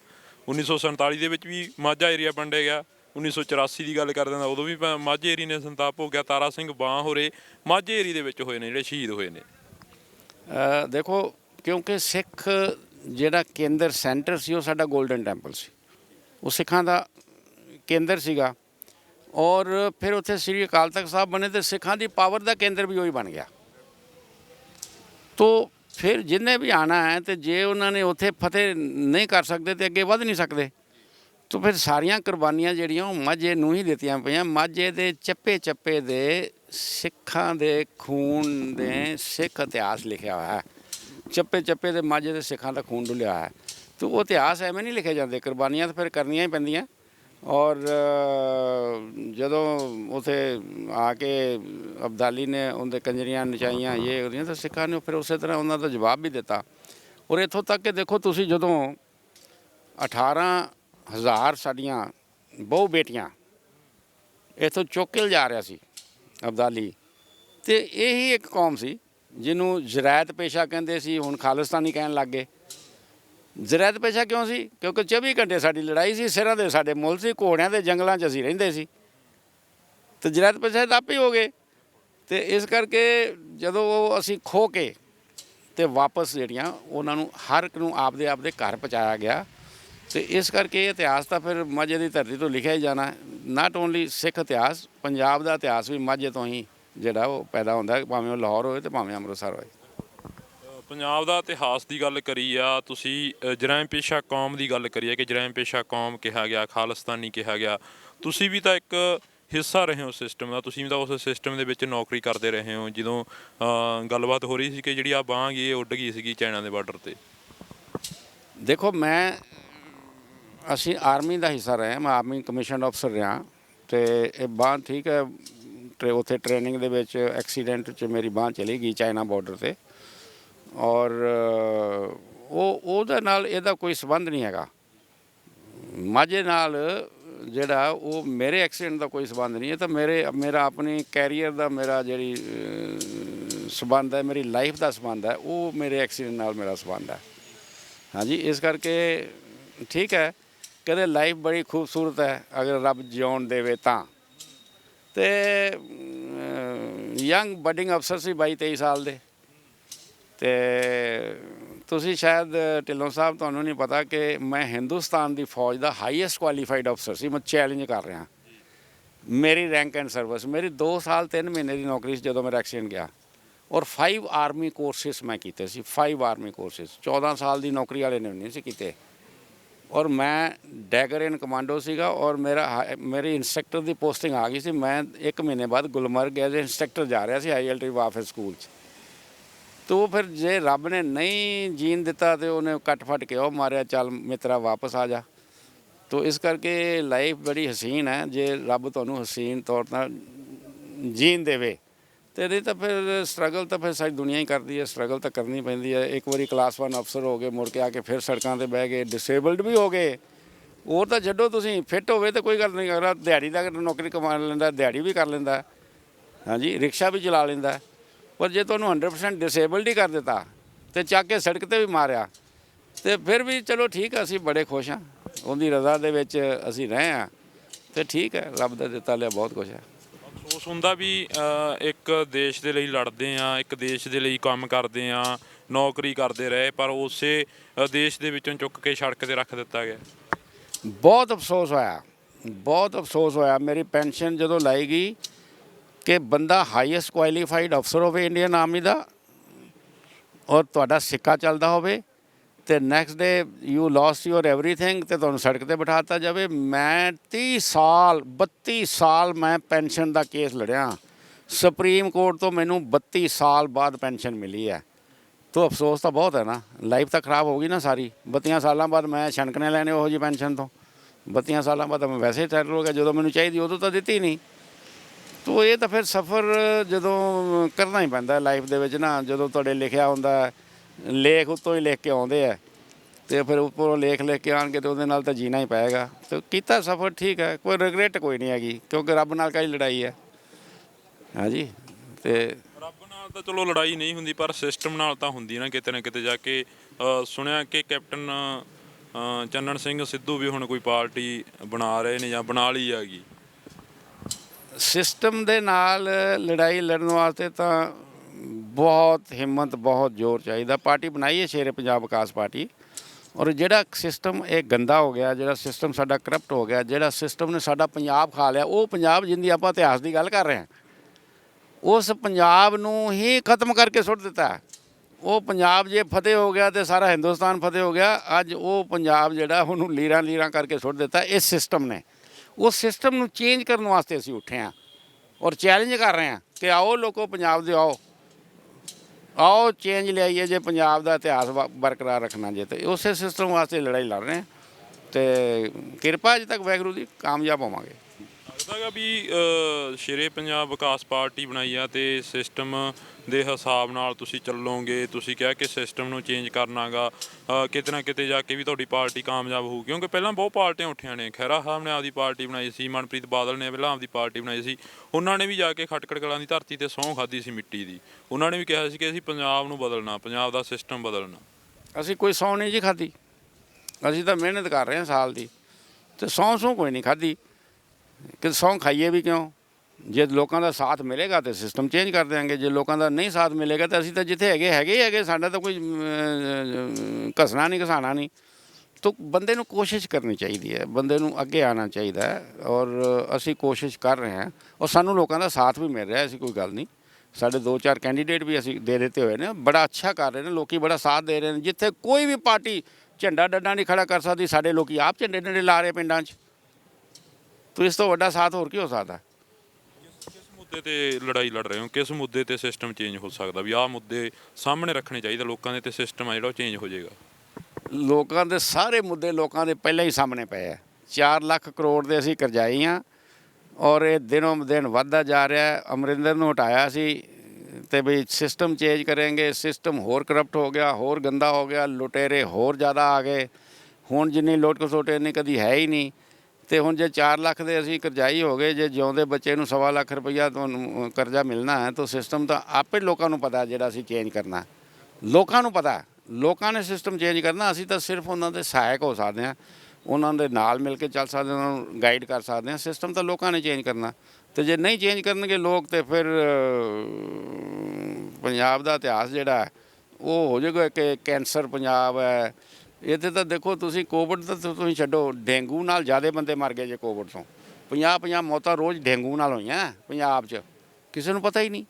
1947 ਦੇ ਵਿੱਚ ਵੀ ਮਾਝਾ ਏਰੀਆ ਵੰਡਿਆ ਗਿਆ। 1984 ਦੀ ਗੱਲ ਕਰਦੇ ਤਾਂ ਉਦੋਂ ਵੀ ਪ- ਮਾਝੇ ਏਰੀਆ ਨੇ ਸੰਤਾਪ ਹੋ ਗਿਆ ਤਾਰਾ ਸਿੰਘ ਬਾਹ ਹੋਰੇ ਮਾਝੇ ਏਰੀਆ ਦੇ ਵਿੱਚ ਹੋਏ ਨੇ, ਜਿਹੜੇ ਸ਼ਹੀਦ ਹੋਏ ਨੇ। ਦੇਖੋ, ਕਿਉਂਕਿ ਸਿੱਖ ਜਿਹੜਾ ਕੇਂਦਰ ਸੈਂਟਰ ਸੀ, ਉਹ ਸਾਡਾ 골ਡਨ ਟੈਂਪਲ ਸੀ। ਉਹ ਸਿੱਖਾਂ ਦਾ ਕੇਂਦਰ ਸੀਗਾ। ਔਰ ਫਿਰ ਉੱਥੇ ਸ੍ਰੀ ਅਕਾਲ ਤਖਤ ਸਾਹਿਬ ਬਣੇ ਤੇ ਸਿੱਖਾਂ ਦੀ ਪਾਵਰ ਦਾ ਕੇਂਦਰ ਵੀ ਉਹੀ ਬਣ ਗਿਆ। ਤੋ ਫਿਰ ਜਿੰਨੇ ਵੀ ਆਣਾ ਹੈ ਤੇ ਜੇ ਉਹਨਾਂ ਨੇ ਉੱਥੇ ਫਤਿਹ ਨਹੀਂ ਕਰ ਸਕਦੇ ਤੇ ਅੱਗੇ ਵਧ ਨਹੀਂ ਸਕਦੇ, ਤੋ ਫਿਰ ਸਾਰੀਆਂ ਕੁਰਬਾਨੀਆਂ ਜਿਹੜੀਆਂ ਉਹ ਮਾਝੇ ਨੂੰ ਹੀ ਦਿੱਤੀਆਂ ਪਈਆਂ। ਮਾਝੇ ਦੇ ਚੱਪੇ ਚੱਪੇ ਦੇ ਸਿੱਖਾਂ ਦੇ ਖੂਨ ਦੇ ਸਿੱਖ ਇਤਿਹਾਸ ਲਿਖਿਆ ਹੋਇਆ ਹੈ। ਚੱਪੇ ਚੱਪੇ ਦੇ ਮਾਝੇ ਦੇ ਸਿੱਖਾਂ ਦਾ ਖੂਨ ਡੁੱਲਿਆ ਹੈ। ਤੋ ਉਹ ਇਤਿਹਾਸ ਐਵੇਂ ਨਹੀਂ ਲਿਖੇ ਜਾਂਦੇ, ਕੁਰਬਾਨੀਆਂ ਤਾਂ ਫਿਰ ਕਰਨੀਆਂ ਹੀ ਪੈਂਦੀਆਂ। ਔਰ ਜਦੋਂ ਉਥੇ ਆ ਕੇ ਅਬਦਾਲੀ ਨੇ ਉਹਦੇ ਕੰਜਰੀਆਂ ਨਚਾਈਆਂ, ਇਹ ਉਹਦੀਆਂ ਤਾਂ ਸਿੱਖਾਂ ਨੇ, ਫਿਰ ਉਸੇ ਤਰ੍ਹਾਂ ਉਹਨਾਂ ਦਾ ਜਵਾਬ ਵੀ ਦਿੱਤਾ। ਔਰ ਇੱਥੋਂ ਤੱਕ ਕਿ ਦੇਖੋ ਤੁਸੀਂ ਜਦੋਂ 18000 ਸਾਡੀਆਂ ਬਹੁ ਬੇਟੀਆਂ ਇੱਥੋਂ ਚੁੱਕ ਕੇ ਜਾ ਰਿਹਾ ਸੀ ਅਬਦਾਲੀ, ਤੇ ਹੀ ਇੱਕ ਕੌਮ ਸੀ ਜਿਹਨੂੰ ਜ਼ਰਾਇਤ ਪੇਸ਼ਾ ਕਹਿੰਦੇ ਸੀ, ਹੁਣ ਖਾਲਿਸਤਾਨੀ ਕਹਿਣ ਲੱਗ ਗਏ। ਜ਼ਰਾਇਤ ਪੇਸ਼ਾ ਕਿਉਂ ਸੀ? ਕਿਉਂਕਿ 24 ਘੰਟੇ ਸਾਡੀ ਲੜਾਈ ਸੀ, ਸਿਰਾਂ ਦੇ ਸਾਡੇ ਮੁੱਲ ਸੀ, ਘੋੜਿਆਂ ਦੇ ਜੰਗਲਾਂ 'ਚ ਅਸੀਂ ਰਹਿੰਦੇ ਸੀ। ਤੇ ਜ਼ਰਾਇਤ ਪੇਸ਼ਾ ਤਾਂ ਆਪੇ ਹੋ ਗਏ। ਤੇ ਇਸ ਕਰਕੇ ਜਦੋਂ ਉਹ ਅਸੀਂ ਖੋ ਕੇ ਤੇ ਵਾਪਸ ਜਿਹੜੀਆਂ ਉਹਨਾਂ ਨੂੰ ਹਰ ਇੱਕ ਨੂੰ ਆਪਦੇ ਆਪਦੇ ਘਰ ਪਹੁੰਚਾਇਆ ਗਿਆ। ਤੇ ਇਸ ਕਰਕੇ ਇਹ ਇਤਿਹਾਸ ਤਾਂ ਫਿਰ ਮਾਝੇ ਦੀ ਧਰਤੀ ਤੋਂ ਲਿਖਿਆ ਹੀ ਜਾਣਾ। ਨਾਟ ਓਨਲੀ ਸਿੱਖ ਇਤਿਹਾਸ ਪੰਜਾਬ ਦਾ ਇਤਿਹਾਸ ਵੀ ਮਾਝੇ ਤੋਂ ਹੀ ਜਿਹੜਾ ਉਹ ਪੈਦਾ ਹੁੰਦਾ ਭਾਵੇਂ ਉਹ ਲਾਹੌਰ ਹੋਵੇ ਤੇ ਭਾਵੇਂ ਅੰਮ੍ਰਿਤਸਰ ਹੋਵੇ। ਪੰਜਾਬ ਦਾ ਇਤਿਹਾਸ ਦੀ ਗੱਲ ਕਰੀ ਆ ਤੁਸੀਂ ਅ, ਜਰਾਇਮ ਪੇਸ਼ਾ ਕੌਮ ਦੀ ਗੱਲ ਕਰੀ ਆ ਕਿ ਜਰਾਇਮ ਪੇਸ਼ਾ ਕੌਮ ਕਿਹਾ ਗਿਆ ਖਾਲਿਸਤਾਨੀ ਕਿਹਾ ਗਿਆ। ਤੁਸੀਂ ਵੀ ਤਾਂ ਇੱਕ ਹਿੱਸਾ ਰਹੇ ਹੋ ਸਿਸਟਮ ਦਾ। ਤੁਸੀਂ ਵੀ ਤਾਂ ਉਸ ਸਿਸਟਮ ਦੇ ਵਿੱਚ ਨੌਕਰੀ ਕਰਦੇ ਰਹੇ ਹੋ। ਜਦੋਂ ਗੱਲਬਾਤ ਹੋ ਰਹੀ ਸੀ ਕਿ ਜਿਹੜੀ ਆ ਬਾਂਹ ਗਈ ਇਹ ਉੱਡ ਗਈ ਸੀਗੀ ਚਾਈਨਾ ਦੇ ਬਾਰਡਰ ਤੇ। ਦੇਖੋ ਮੈਂ ਅਸੀਂ ਆਰਮੀ ਦਾ ਹਿੱਸਾ ਰਹੇ ਹਾਂ, ਮੈਂ ਆਰਮੀ ਕਮਿਸ਼ਨ ਅਫਸਰ ਰਿਹਾ। ਤੇ ਇਹ ਬਾਂਹ ਠੀਕ ਹੈ। ਤੇ ਉੱਥੇ ਟ੍ਰੇਨਿੰਗ ਦੇ ਵਿੱਚ ਐਕਸੀਡੈਂਟ 'ਚ ਮੇਰੀ ਬਾਂਹ ਚਲੀ ਗਈ ਚਾਈਨਾ ਬਾਰਡਰ ਤੇ। ਔਰ ਉਹ ਉਹਦੇ ਨਾਲ ਇਹਦਾ ਕੋਈ ਸੰਬੰਧ ਨਹੀਂ ਹੈਗਾ। ਮਾਝੇ ਨਾਲ ਜਿਹੜਾ ਉਹ ਮੇਰੇ ਐਕਸੀਡੈਂਟ ਦਾ ਕੋਈ ਸੰਬੰਧ ਨਹੀਂ ਹੈ ਤਾਂ ਮੇਰੇ ਮੇਰਾ ਆਪਣੀ ਕੈਰੀਅਰ ਦਾ ਮੇਰਾ ਜਿਹੜੀ ਅ, ਸੰਬੰਧ ਹੈ ਮੇਰੀ ਲਾਈਫ ਦਾ ਸੰਬੰਧ ਹੈ ਉਹ ਮੇਰੇ ਐਕਸੀਡੈਂਟ ਨਾਲ ਮੇਰਾ ਸੰਬੰਧ ਹੈ। ਹਾਂਜੀ ਇਸ ਕਰਕੇ ਠੀਕ ਹੈ ਕਹਿੰਦੇ ਲਾਈਫ ਬੜੀ ਖੂਬਸੂਰਤ ਹੈ ਅਗਰ ਰੱਬ ਜਿਉਣ ਦੇਵੇ ਤਾਂ। ਤੇ ਯੰਗ ਬਡਿੰਗ ਅਫਸਰ ਸੀ 22 23 ਸਾਲ ਦੇ ਤੇ ਤੁਸੀਂ ਸ਼ਾਇਦ, ਢਿੱਲੋਂ ਸਾਹਿਬ, ਤੁਹਾਨੂੰ ਨਹੀਂ ਪਤਾ ਕਿ ਮੈਂ ਹਿੰਦੁਸਤਾਨ ਦੀ ਫੌਜ ਦਾ ਹਾਈਐਸਟ ਕੁਆਲੀਫਾਈਡ ਅਫਸਰ ਸੀ, ਮੈਂ ਚੈਲੰਜ ਕਰ ਰਿਹਾ। ਮੇਰੀ ਰੈਂਕ ਐਂਡ ਸਰਵਿਸ ਮੇਰੀ 2 ਸਾਲ 3 ਮਹੀਨੇ ਦੀ ਨੌਕਰੀ ਸੀ ਜਦੋਂ ਮੇਰਾ ਐਕਸੀਡੈਂਟ ਗਿਆ। ਔਰ 5 ਆਰਮੀ ਕੋਰਸਿਸ ਮੈਂ ਕੀਤੇ ਸੀ 5 ਆਰਮੀ ਕੋਰਸਿਸ 14 ਸਾਲ ਦੀ ਨੌਕਰੀ ਵਾਲੇ ਨੇ ਨਹੀਂ ਸੀ ਕੀਤੇ। ਔਰ ਮੈਂ ਡੈਗਰ ਇਨ ਕਮਾਂਡੋ ਸੀਗਾ ਔਰ ਮੇਰਾ ਹਾ- ਮੇਰੀ ਇੰਸਟ੍ਰਕਟਰ ਦੀ ਪੋਸਟਿੰਗ ਆ ਗਈ ਸੀ। ਮੈਂ 1 ਮਹੀਨੇ ਬਾਅਦ ਗੁਲਮਰਗ ਐਜ਼ ਇੰਸਟ੍ਰਕਟਰ ਜਾ ਰਿਹਾ ਸੀ ਆਈਐਲਟੀ ਵਾਫਿਸ ਸਕੂਲ 'ਚ। ਤੋ ਫਿਰ ਜੇ ਰੱਬ ਨੇ ਨਹੀਂ ਜੀਣ ਦਿੱਤਾ ਤੇ ਉਹਨੇ ਕੱਟ ਫਟ ਕੇ ਉਹ ਮਾਰਿਆ, ਚੱਲ ਮਿੱਤਰਾ ਵਾਪਸ ਆ ਜਾ। ਤੋ ਇਸ ਕਰਕੇ ਲਾਈਫ ਬੜੀ ਹਸੀਨ ਹੈ, ਜੇ ਰੱਬ ਤੁਹਾਨੂੰ ਹਸੀਨ ਤੌਰ 'ਤੇ ਜੀਣ ਦੇਵੇ। ਤੇ ਨਹੀਂ ਤਾਂ ਫਿਰ ਸਟਰਗਲ ਤਾਂ ਫਿਰ ਸਾਰੀ ਦੁਨੀਆ ਹੀ ਕਰਦੀ ਹੈ ਸਟਰਗਲ ਤਾਂ ਕਰਨੀ ਪੈਂਦੀ ਹੈ। ਇੱਕ ਵਾਰੀ ਕਲਾਸ 1 ਅਫਸਰ ਹੋ ਗਏ, ਮੁੜ ਕੇ ਆ ਕੇ ਫਿਰ ਸੜਕਾਂ ਤੇ ਬਹਿ ਗਏ ਡਿਸੇਬਲਡ ਵੀ ਹੋ ਗਏ। ਹੋਰ ਤਾਂ ਛੱਡੋ ਤੁਸੀਂ ਫਿੱਟ ਹੋਵੇ ਤਾਂ ਕੋਈ ਗੱਲ ਨਹੀਂ ਕਰਦਾ ਦਿਹਾੜੀ ਦਾ ਨੌਕਰੀ ਕਮਾ ਲੈਂਦਾ, ਦਿਹਾੜੀ ਵੀ ਕਰ ਲੈਂਦਾ। ਹਾਂਜੀ, ਰਿਕਸ਼ਾ ਵੀ ਚਲਾ ਲੈਂਦਾ। ਪਰ ਜੇ ਤੁਹਾਨੂੰ 100% ਡਿਸੇਬਲਡ ਹੀ ਕਰ ਦਿੱਤਾ ਤੇ ਚੱਕ ਕੇ ਸੜਕ ਤੇ ਵੀ ਮਾਰਿਆ ਤੇ ਫਿਰ ਵੀ ਚਲੋ ਠੀਕ ਆ ਅਸੀਂ ਬੜੇ ਖੁਸ਼ ਹਾਂ ਉਹਦੀ ਰਜ਼ਾ ਦੇ ਵਿੱਚ ਅਸੀਂ ਰਹੇ ਹਾਂ ਤੇ ਠੀਕ ਹੈ ਰੱਬ ਦਾ ਦਿੱਤਾ ਲਿਆ ਬਹੁਤ ਕੁਝ ਹੈ ਅਫਸੋਸ ਹੁੰਦਾ ਵੀ ਇੱਕ ਦੇਸ਼ ਦੇ ਲਈ ਲੜਦੇ ਆ ਇੱਕ ਦੇਸ਼ ਦੇ ਲਈ ਕੰਮ ਕਰਦੇ ਆ ਨੌਕਰੀ ਕਰਦੇ ਰਹੇ ਪਰ ਉਸੇ ਦੇਸ਼ ਦੇ ਵਿੱਚੋਂ ਚੁੱਕ ਕੇ ਸੜਕ ਤੇ ਰੱਖ ਦਿੱਤਾ ਗਿਆ। ਬਹੁਤ ਅਫਸੋਸ ਹੋਇਆ ਬਹੁਤ ਅਫਸੋਸ ਹੋਇਆ। ਮੇਰੀ ਪੈਨਸ਼ਨ ਜਦੋਂ ਲਾਈ ਗਈ ਕਿ ਬੰਦਾ ਹਾਈਐਸਟ ਕੁਆਲੀਫਾਈਡ ਅਫਸਰ ਹੋਵੇ ਇੰਡੀਅਨ ਆਰਮੀ ਦਾ ਔਰ ਤੁਹਾਡਾ ਸਿੱਕਾ ਚੱਲਦਾ ਹੋਵੇ ਤੇ next day you last your everything ਤੇ ਤੁਹਾਨੂੰ ਸੜਕ ਤੇ ਬਿਠਾਤਾ ਜਾਵੇ। ਮੈਂ 30 ਸਾਲ 32 ਸਾਲ ਮੈਂ ਪੈਨਸ਼ਨ ਦਾ ਕੇਸ ਲੜਿਆ। ਸੁਪਰੀਮ ਕੋਰਟ ਤੋਂ ਮੈਨੂੰ 32 ਸਾਲ ਬਾਅਦ ਪੈਨਸ਼ਨ ਮਿਲੀ ਹੈ। ਤੋ ਅਫਸੋਸ ਤਾਂ ਬਹੁਤ ਹੈ ਨਾ। ਲਾਈਫ ਤਾਂ ਖਰਾਬ ਹੋ ਗਈ ਨਾ ਸਾਰੀ। 32 ਸਾਲਾਂ ਬਾਅਦ ਮੈਂ ਛਣਕਣੇ ਲੈਣੇ ਉਹੋ ਜੀ ਪੈਨਸ਼ਨ ਤੋਂ। 32 ਸਾਲਾਂ ਬਾਅਦ ਮੈਂ ਵੈਸੇ ਟੈਟਲ ਹੋ ਗਿਆ। ਜਦੋਂ ਮੈਨੂੰ ਚਾਹੀਦੀ ਉਦੋਂ ਤਾਂ ਦਿੱਤੀ ਨਹੀਂ। ਤੋ ਇਹ ਤਾਂ ਫਿਰ ਸਫ਼ਰ ਜਦੋਂ ਕਰਨਾ ਹੀ ਪੈਂਦਾ ਲਾਈਫ ਦੇ ਵਿੱਚ ਨਾ ਜਦੋਂ ਤੁਹਾਡੇ ਲਿਖਿਆ ਹੁੰਦਾ ਲੇਖ ਉੱਤੋਂ ਹੀ ਲਿਖ ਕੇ ਆਉਂਦੇ ਆ। ਤੇ ਫਿਰ ਉੱਪਰੋਂ ਲੇਖ ਲਿਖ ਕੇ ਆਣਗੇ ਤੇ ਉਹਦੇ ਨਾਲ ਤਾਂ ਜੀਣਾ ਹੀ ਪਏਗਾ। ਤੇ ਕੀਤਾ ਸਫ਼ਰ ਠੀਕ ਹੈ ਕੋਈ ਰਿਗਰੈਟ ਕੋਈ ਨਹੀਂ ਹੈਗੀ ਕਿਉਂਕਿ ਰੱਬ ਨਾਲ ਕਾਹਦੀ ਲੜਾਈ ਹੈ। ਹਾਂਜੀ ਤੇ ਰੱਬ ਨਾਲ ਤਾਂ ਚਲੋ ਲੜਾਈ ਨਹੀਂ ਹੁੰਦੀ ਪਰ ਸਿਸਟਮ ਨਾਲ ਤਾਂ ਹੁੰਦੀ ਨਾ ਕਿਤੇ ਨਾ ਕਿਤੇ ਜਾ ਕੇ। ਸੁਣਿਆ ਕਿ ਕੈਪਟਨ ਅ, ਚੰਨਣ ਸਿੰਘ ਸਿੱਧੂ ਵੀ ਹੁਣ ਕੋਈ ਪਾਰਟੀ ਬਣਾ ਰਹੇ ਨੇ ਜਾਂ ਬਣਾ ਲਈ ਹੈਗੀ। ਸਿਸਟਮ ਦੇ ਨਾਲ ਲੜਾਈ ਲੜਨ ਵਾਸਤੇ ਤਾਂ ਬਹੁਤ ਹਿੰਮਤ, ਬਹੁਤ ਜ਼ੋਰ ਚਾਹੀਦਾ। ਪਾਰਟੀ ਬਣਾਈ ਹੈ ਸ਼ੇਰੇ ਪੰਜਾਬ ਵਿਕਾਸ ਪਾਰਟੀ। ਔਰ ਜਿਹੜਾ ਸਿਸਟਮ ਇਹ ਗੰਦਾ ਹੋ ਗਿਆ, ਜਿਹੜਾ ਸਿਸਟਮ ਸਾਡਾ ਕਰਪਟ ਹੋ ਗਿਆ, ਜਿਹੜਾ ਸਿਸਟਮ ਨੇ ਸਾਡਾ ਪੰਜਾਬ ਖਾ ਲਿਆ, ਉਹ ਪੰਜਾਬ ਜਿੰਦੀ ਆਪਾਂ ਇਤਿਹਾਸ ਦੀ ਗੱਲ ਕਰ ਰਹੇ ਹਾਂ। ਉਸ ਪੰਜਾਬ ਨੂੰ ਹੀ ਖਤਮ ਕਰਕੇ ਸੁੱਟ ਦਿੱਤਾ। ਉਹ ਪੰਜਾਬ ਜੇ ਫਤਿਹ ਹੋ ਗਿਆ ਤੇ ਸਾਰਾ ਹਿੰਦੁਸਤਾਨ ਫਤਿਹ ਹੋ ਗਿਆ, ਅੱਜ ਉਹ ਪੰਜਾਬ ਜਿਹੜਾ ਉਹਨੂੰ ਲੀਰਾਂ ਲੀਰਾਂ ਕਰਕੇ ਸੁੱਟ ਦਿੱਤਾ, ਇਸ ਸਿਸਟਮ ਨੇ। ਉਸ ਸਿਸਟਮ ਨੂੰ ਚੇਂਜ ਕਰਨ ਵਾਸਤੇ ਅਸੀਂ ਉੱਠੇ ਹਾਂ ਔਰ ਚੈਲੰਜ ਕਰ ਰਹੇ ਹਾਂ ਕਿ ਆਓ ਲੋਕੋ ਪੰਜਾਬ ਦੇ ਆਓ। ਆਓ ਚੇਂਜ ਲਿਆਈਏ ਜੇ ਪੰਜਾਬ ਦਾ ਇਤਿਹਾਸ ਵਾ- ਬਰਕਰਾਰ ਰੱਖਣਾ ਜੇ ਤੇ ਉਸੇ ਸਿਸਟਮ ਵਾਸਤੇ ਲੜਾਈ ਲੜ ਰਹੇ ਹਾਂ ਤੇ ਕਿਰਪਾ ਅਜੇ ਤੱਕ ਵੈਗਰੂ ਦੀ ਕਾਮਯਾਬ ਹੋਵਾਂਗੇ। ਲੱਗਦਾਗਾ ਵੀ ਅ, ਸ਼ੇਰੇ ਪੰਜਾਬ ਵਿਕਾਸ ਪਾਰਟੀ ਬਣਾਈ ਆ ਤੇ ਸਿਸਟਮ ਦੇ ਹਿਸਾਬ ਨਾਲ ਤੁਸੀਂ ਚੱਲੋਗੇ ਤੁਸੀਂ ਕਿਹਾ ਕਿ ਸਿਸਟਮ ਨੂੰ ਚੇਂਜ ਕਰਨਾਗਾ। ਅ, ਕਿਤੇ ਨਾ ਕਿਤੇ ਜਾ ਕੇ ਵੀ ਤੁਹਾਡੀ ਪਾਰਟੀ ਕਾਮਯਾਬ ਹੋਊ ਕਿਉਂਕਿ ਪਹਿਲਾਂ ਬਹੁਤ ਪਾਰਟੀਆਂ ਉੱਠੀਆਂ ਨੇ। ਖਹਿਰਾ ਸਾਹਿਬ ਨੇ ਆਪਦੀ ਪਾਰਟੀ ਬਣਾਈ ਸੀ ਮਨਪ੍ਰੀਤ ਬਾਦਲ ਨੇ ਪਹਿਲਾਂ ਆਪਦੀ ਪਾਰਟੀ ਬਣਾਈ ਸੀ। ਉਹਨਾਂ ਨੇ ਵੀ ਜਾ ਕੇ ਖਟਕੜ ਕਲਾਂ ਦੀ ਧਰਤੀ ਤੇ ਸਹੁੰ ਖਾਦੀ ਸੀ ਮਿੱਟੀ ਦੀ। ਉਹਨਾਂ ਨੇ ਵੀ ਕਿਹਾ ਸੀ ਕਿ ਅਸੀਂ ਪੰਜਾਬ ਨੂੰ ਬਦਲਣਾ ਪੰਜਾਬ ਦਾ ਸਿਸਟਮ ਬਦਲਣਾ। ਅਸੀਂ ਕੋਈ ਸੌ ਨਹੀਂ ਜੀ ਖਾਧੀ। ਅਸੀਂ ਤਾਂ ਮਿਹਨਤ ਕਰ ਰਹੇ ਹਾਂ ਸਾਲ ਦੀ ਤੇ ਸੌ ਸੌ ਕੋਈ ਨਹੀਂ ਖਾਧੀ। ਕਿ ਸੌ ਖਾਈਏ ਵੀ ਕਿਉਂ? ਜੇ ਲੋਕਾਂ ਦਾ ਸਾਥ ਮਿਲੇਗਾ ਤੇ ਸਿਸਟਮ ਚੇਂਜ ਕਰ ਦਿਆਂਗੇ। ਜੇ ਲੋਕਾਂ ਦਾ ਨਹੀਂ ਸਾਥ ਮਿਲੇਗਾ ਤਾਂ ਅਸੀਂ ਤਾਂ ਜਿੱਥੇ ਹੈਗੇ ਹੈਗੇ ਹੀ ਹੈਗੇ। ਸਾਡਾ ਤਾਂ ਕੋਈ ਘਸਣਾ ਨਹੀਂ, ਘਸਾਣਾ ਨਹੀਂ। ਤਾਂ ਬੰਦੇ ਨੂੰ ਕੋਸ਼ਿਸ਼ ਕਰਨੀ ਚਾਹੀਦੀ ਹੈ। ਬੰਦੇ ਨੂੰ ਅੱਗੇ ਆਉਣਾ ਚਾਹੀਦਾ ਹੈ ਔਰ ਅਸੀਂ ਕੋਸ਼ਿਸ਼ ਕਰ ਰਹੇ ਹਾਂ। ਔਰ ਸਾਨੂੰ ਲੋਕਾਂ ਦਾ ਸਾਥ ਵੀ ਮਿਲ ਰਿਹਾ ਐਸੀ ਕੋਈ ਗੱਲ ਨਹੀਂ। ਸਾਡੇ ਦੋ ਚਾਰ ਕੈਂਡੀਡੇਟ ਵੀ ਅਸੀਂ ਦੇ ਦਿੱਤੇ ਹੋਏ ਨੇ। ਬੜਾ ਅੱਛਾ ਕਰ ਰਹੇ ਨੇ। ਲੋਕੀ ਬੜਾ ਸਾਥ ਦੇ ਰਹੇ ਨੇ। ਜਿੱਥੇ ਕੋਈ ਵੀ ਪਾਰਟੀ ਝੰਡਾ ਡੱਡਾ ਨਹੀਂ ਖੜਾ ਕਰ ਸਕਦੀ, ਸਾਡੇ ਲੋਕੀ ਆਪ ਝੰਡੇ ਡੰਡੇ ਲਾ ਰਹੇ ਪਿੰਡਾਂ 'ਚ। ਤੋ ਇਸ ਤੋਂ ਵੱਡਾ ਸਾਥ ਹੋਰ ਕੀ ਹੋ ਸਕਦਾ? ਕਿਸ ਮੁੱਦੇ ਤੇ ਲੜਾਈ ਲੜ ਰਹੇ ਹੋ? ਕਿਸ ਮੁੱਦੇ ਤੇ ਸਿਸਟਮ ਚੇਂਜ ਹੋ ਸਕਦਾ? ਵੀ ਆਹ ਮੁੱਦੇ ਸਾਹਮਣੇ ਰੱਖਣੇ ਚਾਹੀਦੇ ਲੋਕਾਂ ਦੇ ਤੇ ਸਿਸਟਮ ਆ ਜਿਹੜਾ ਉਹ ਚੇਂਜ ਹੋ ਜਾਏਗਾ। ਲੋਕਾਂ ਦੇ ਸਾਰੇ ਮੁੱਦੇ ਲੋਕਾਂ ਦੇ ਪਹਿਲਾਂ ਹੀ ਸਾਹਮਣੇ ਪਏ ਆ। 4 ਲੱਖ ਕਰੋੜ ਦੇ ਅਸੀਂ ਕਰਜ਼ਾਈ ਆ ਔਰ ਇਹ ਦਿਨੋਂ ਦਿਨ ਵੱਧਦਾ ਜਾ ਰਿਹਾ ਹੈ। ਅਮਰਿੰਦਰ ਨੂੰ ਹਟਾਇਆ ਸੀ ਤੇ ਵੀ ਸਿਸਟਮ ਚੇਂਜ ਕਰਾਂਗੇ ਸਿਸਟਮ ਹੋਰ ਕਰਪਟ ਹੋ ਗਿਆ ਹੋਰ ਗੰਦਾ ਹੋ ਗਿਆ ਲੁਟੇਰੇ ਹੋਰ ਜ਼ਿਆਦਾ ਆ ਗਏ। ਹੁਣ ਜਿੰਨੀ ਲੋਟ ਕਸੋਟੇ ਨਹੀਂ ਕਦੀ ਹੈ ਹੀ ਨਹੀਂ। ਤੇ ਹੁਣ ਜੇ 4 ਲੱਖ ਦੇ ਅਸੀਂ ਕਰਜ਼ਾਈ ਹੋ ਗਏ, ਜੇ ਜਿਉਂਦੇ ਬੱਚੇ ਨੂੰ ਸਵਾ ਲੱਖ ਰੁਪਈਆ ਤੁਹਾਨੂੰ ਕਰਜ਼ਾ ਮਿਲਣਾ ਹੈ, ਤਾਂ ਸਿਸਟਮ ਤਾਂ ਆਪੇ ਲੋਕਾਂ ਨੂੰ ਪਤਾ ਜਿਹੜਾ ਅਸੀਂ ਚੇਂਜ ਕਰਨਾ ਲੋਕਾਂ ਨੂੰ ਪਤਾ ਲੋਕਾਂ ਨੇ ਸਿਸਟਮ ਚੇਂਜ ਕਰਨਾ, ਅਸੀਂ ਤਾਂ ਸਿਰਫ ਉਹਨਾਂ ਦੇ ਸਹਾਇਕ ਹੋ ਸਕਦੇ ਹਾਂ। ਉਹਨਾਂ ਦੇ ਨਾਲ ਮਿਲ ਕੇ ਚੱਲ ਸਕਦੇ ਉਹਨਾਂ ਨੂੰ ਗਾਈਡ ਕਰ ਸਕਦੇ ਹਾਂ। ਸਿਸਟਮ ਤਾਂ ਲੋਕਾਂ ਨੇ ਚੇਂਜ ਕਰਨਾ ਤੇ ਜੇ ਨਹੀਂ ਚੇਂਜ ਕਰਨਗੇ ਲੋਕ, ਤੇ ਫਿਰ ਪੰਜਾਬ ਦਾ ਇਤਿਹਾਸ ਜਿਹੜਾ ਉਹ ਹੋ ਜਾਏਗਾ ਕਿ ਕੈਂਸਰ ਪੰਜਾਬ ਹੈ ਇੱਥੇ ਤਾਂ ਦੇਖੋ ਤੁਸੀਂ ਕੋਵਿਡ ਤਾਂ ਤੁ- ਤੁਸੀਂ ਛੱਡੋ, ਡੇਂਗੂ ਨਾਲ ਜ਼ਿਆਦਾ ਬੰਦੇ ਮਰ ਗਏ ਜੇ ਕੋਵਿਡ ਤੋਂ। 50 50 ਮੌਤਾਂ ਰੋਜ਼ ਡੇਂਗੂ ਨਾਲ ਹੋਈਆਂ ਪੰਜਾਬ 'ਚ। ਕਿਸੇ ਨੂੰ ਪਤਾ ਹੀ ਨਹੀਂ।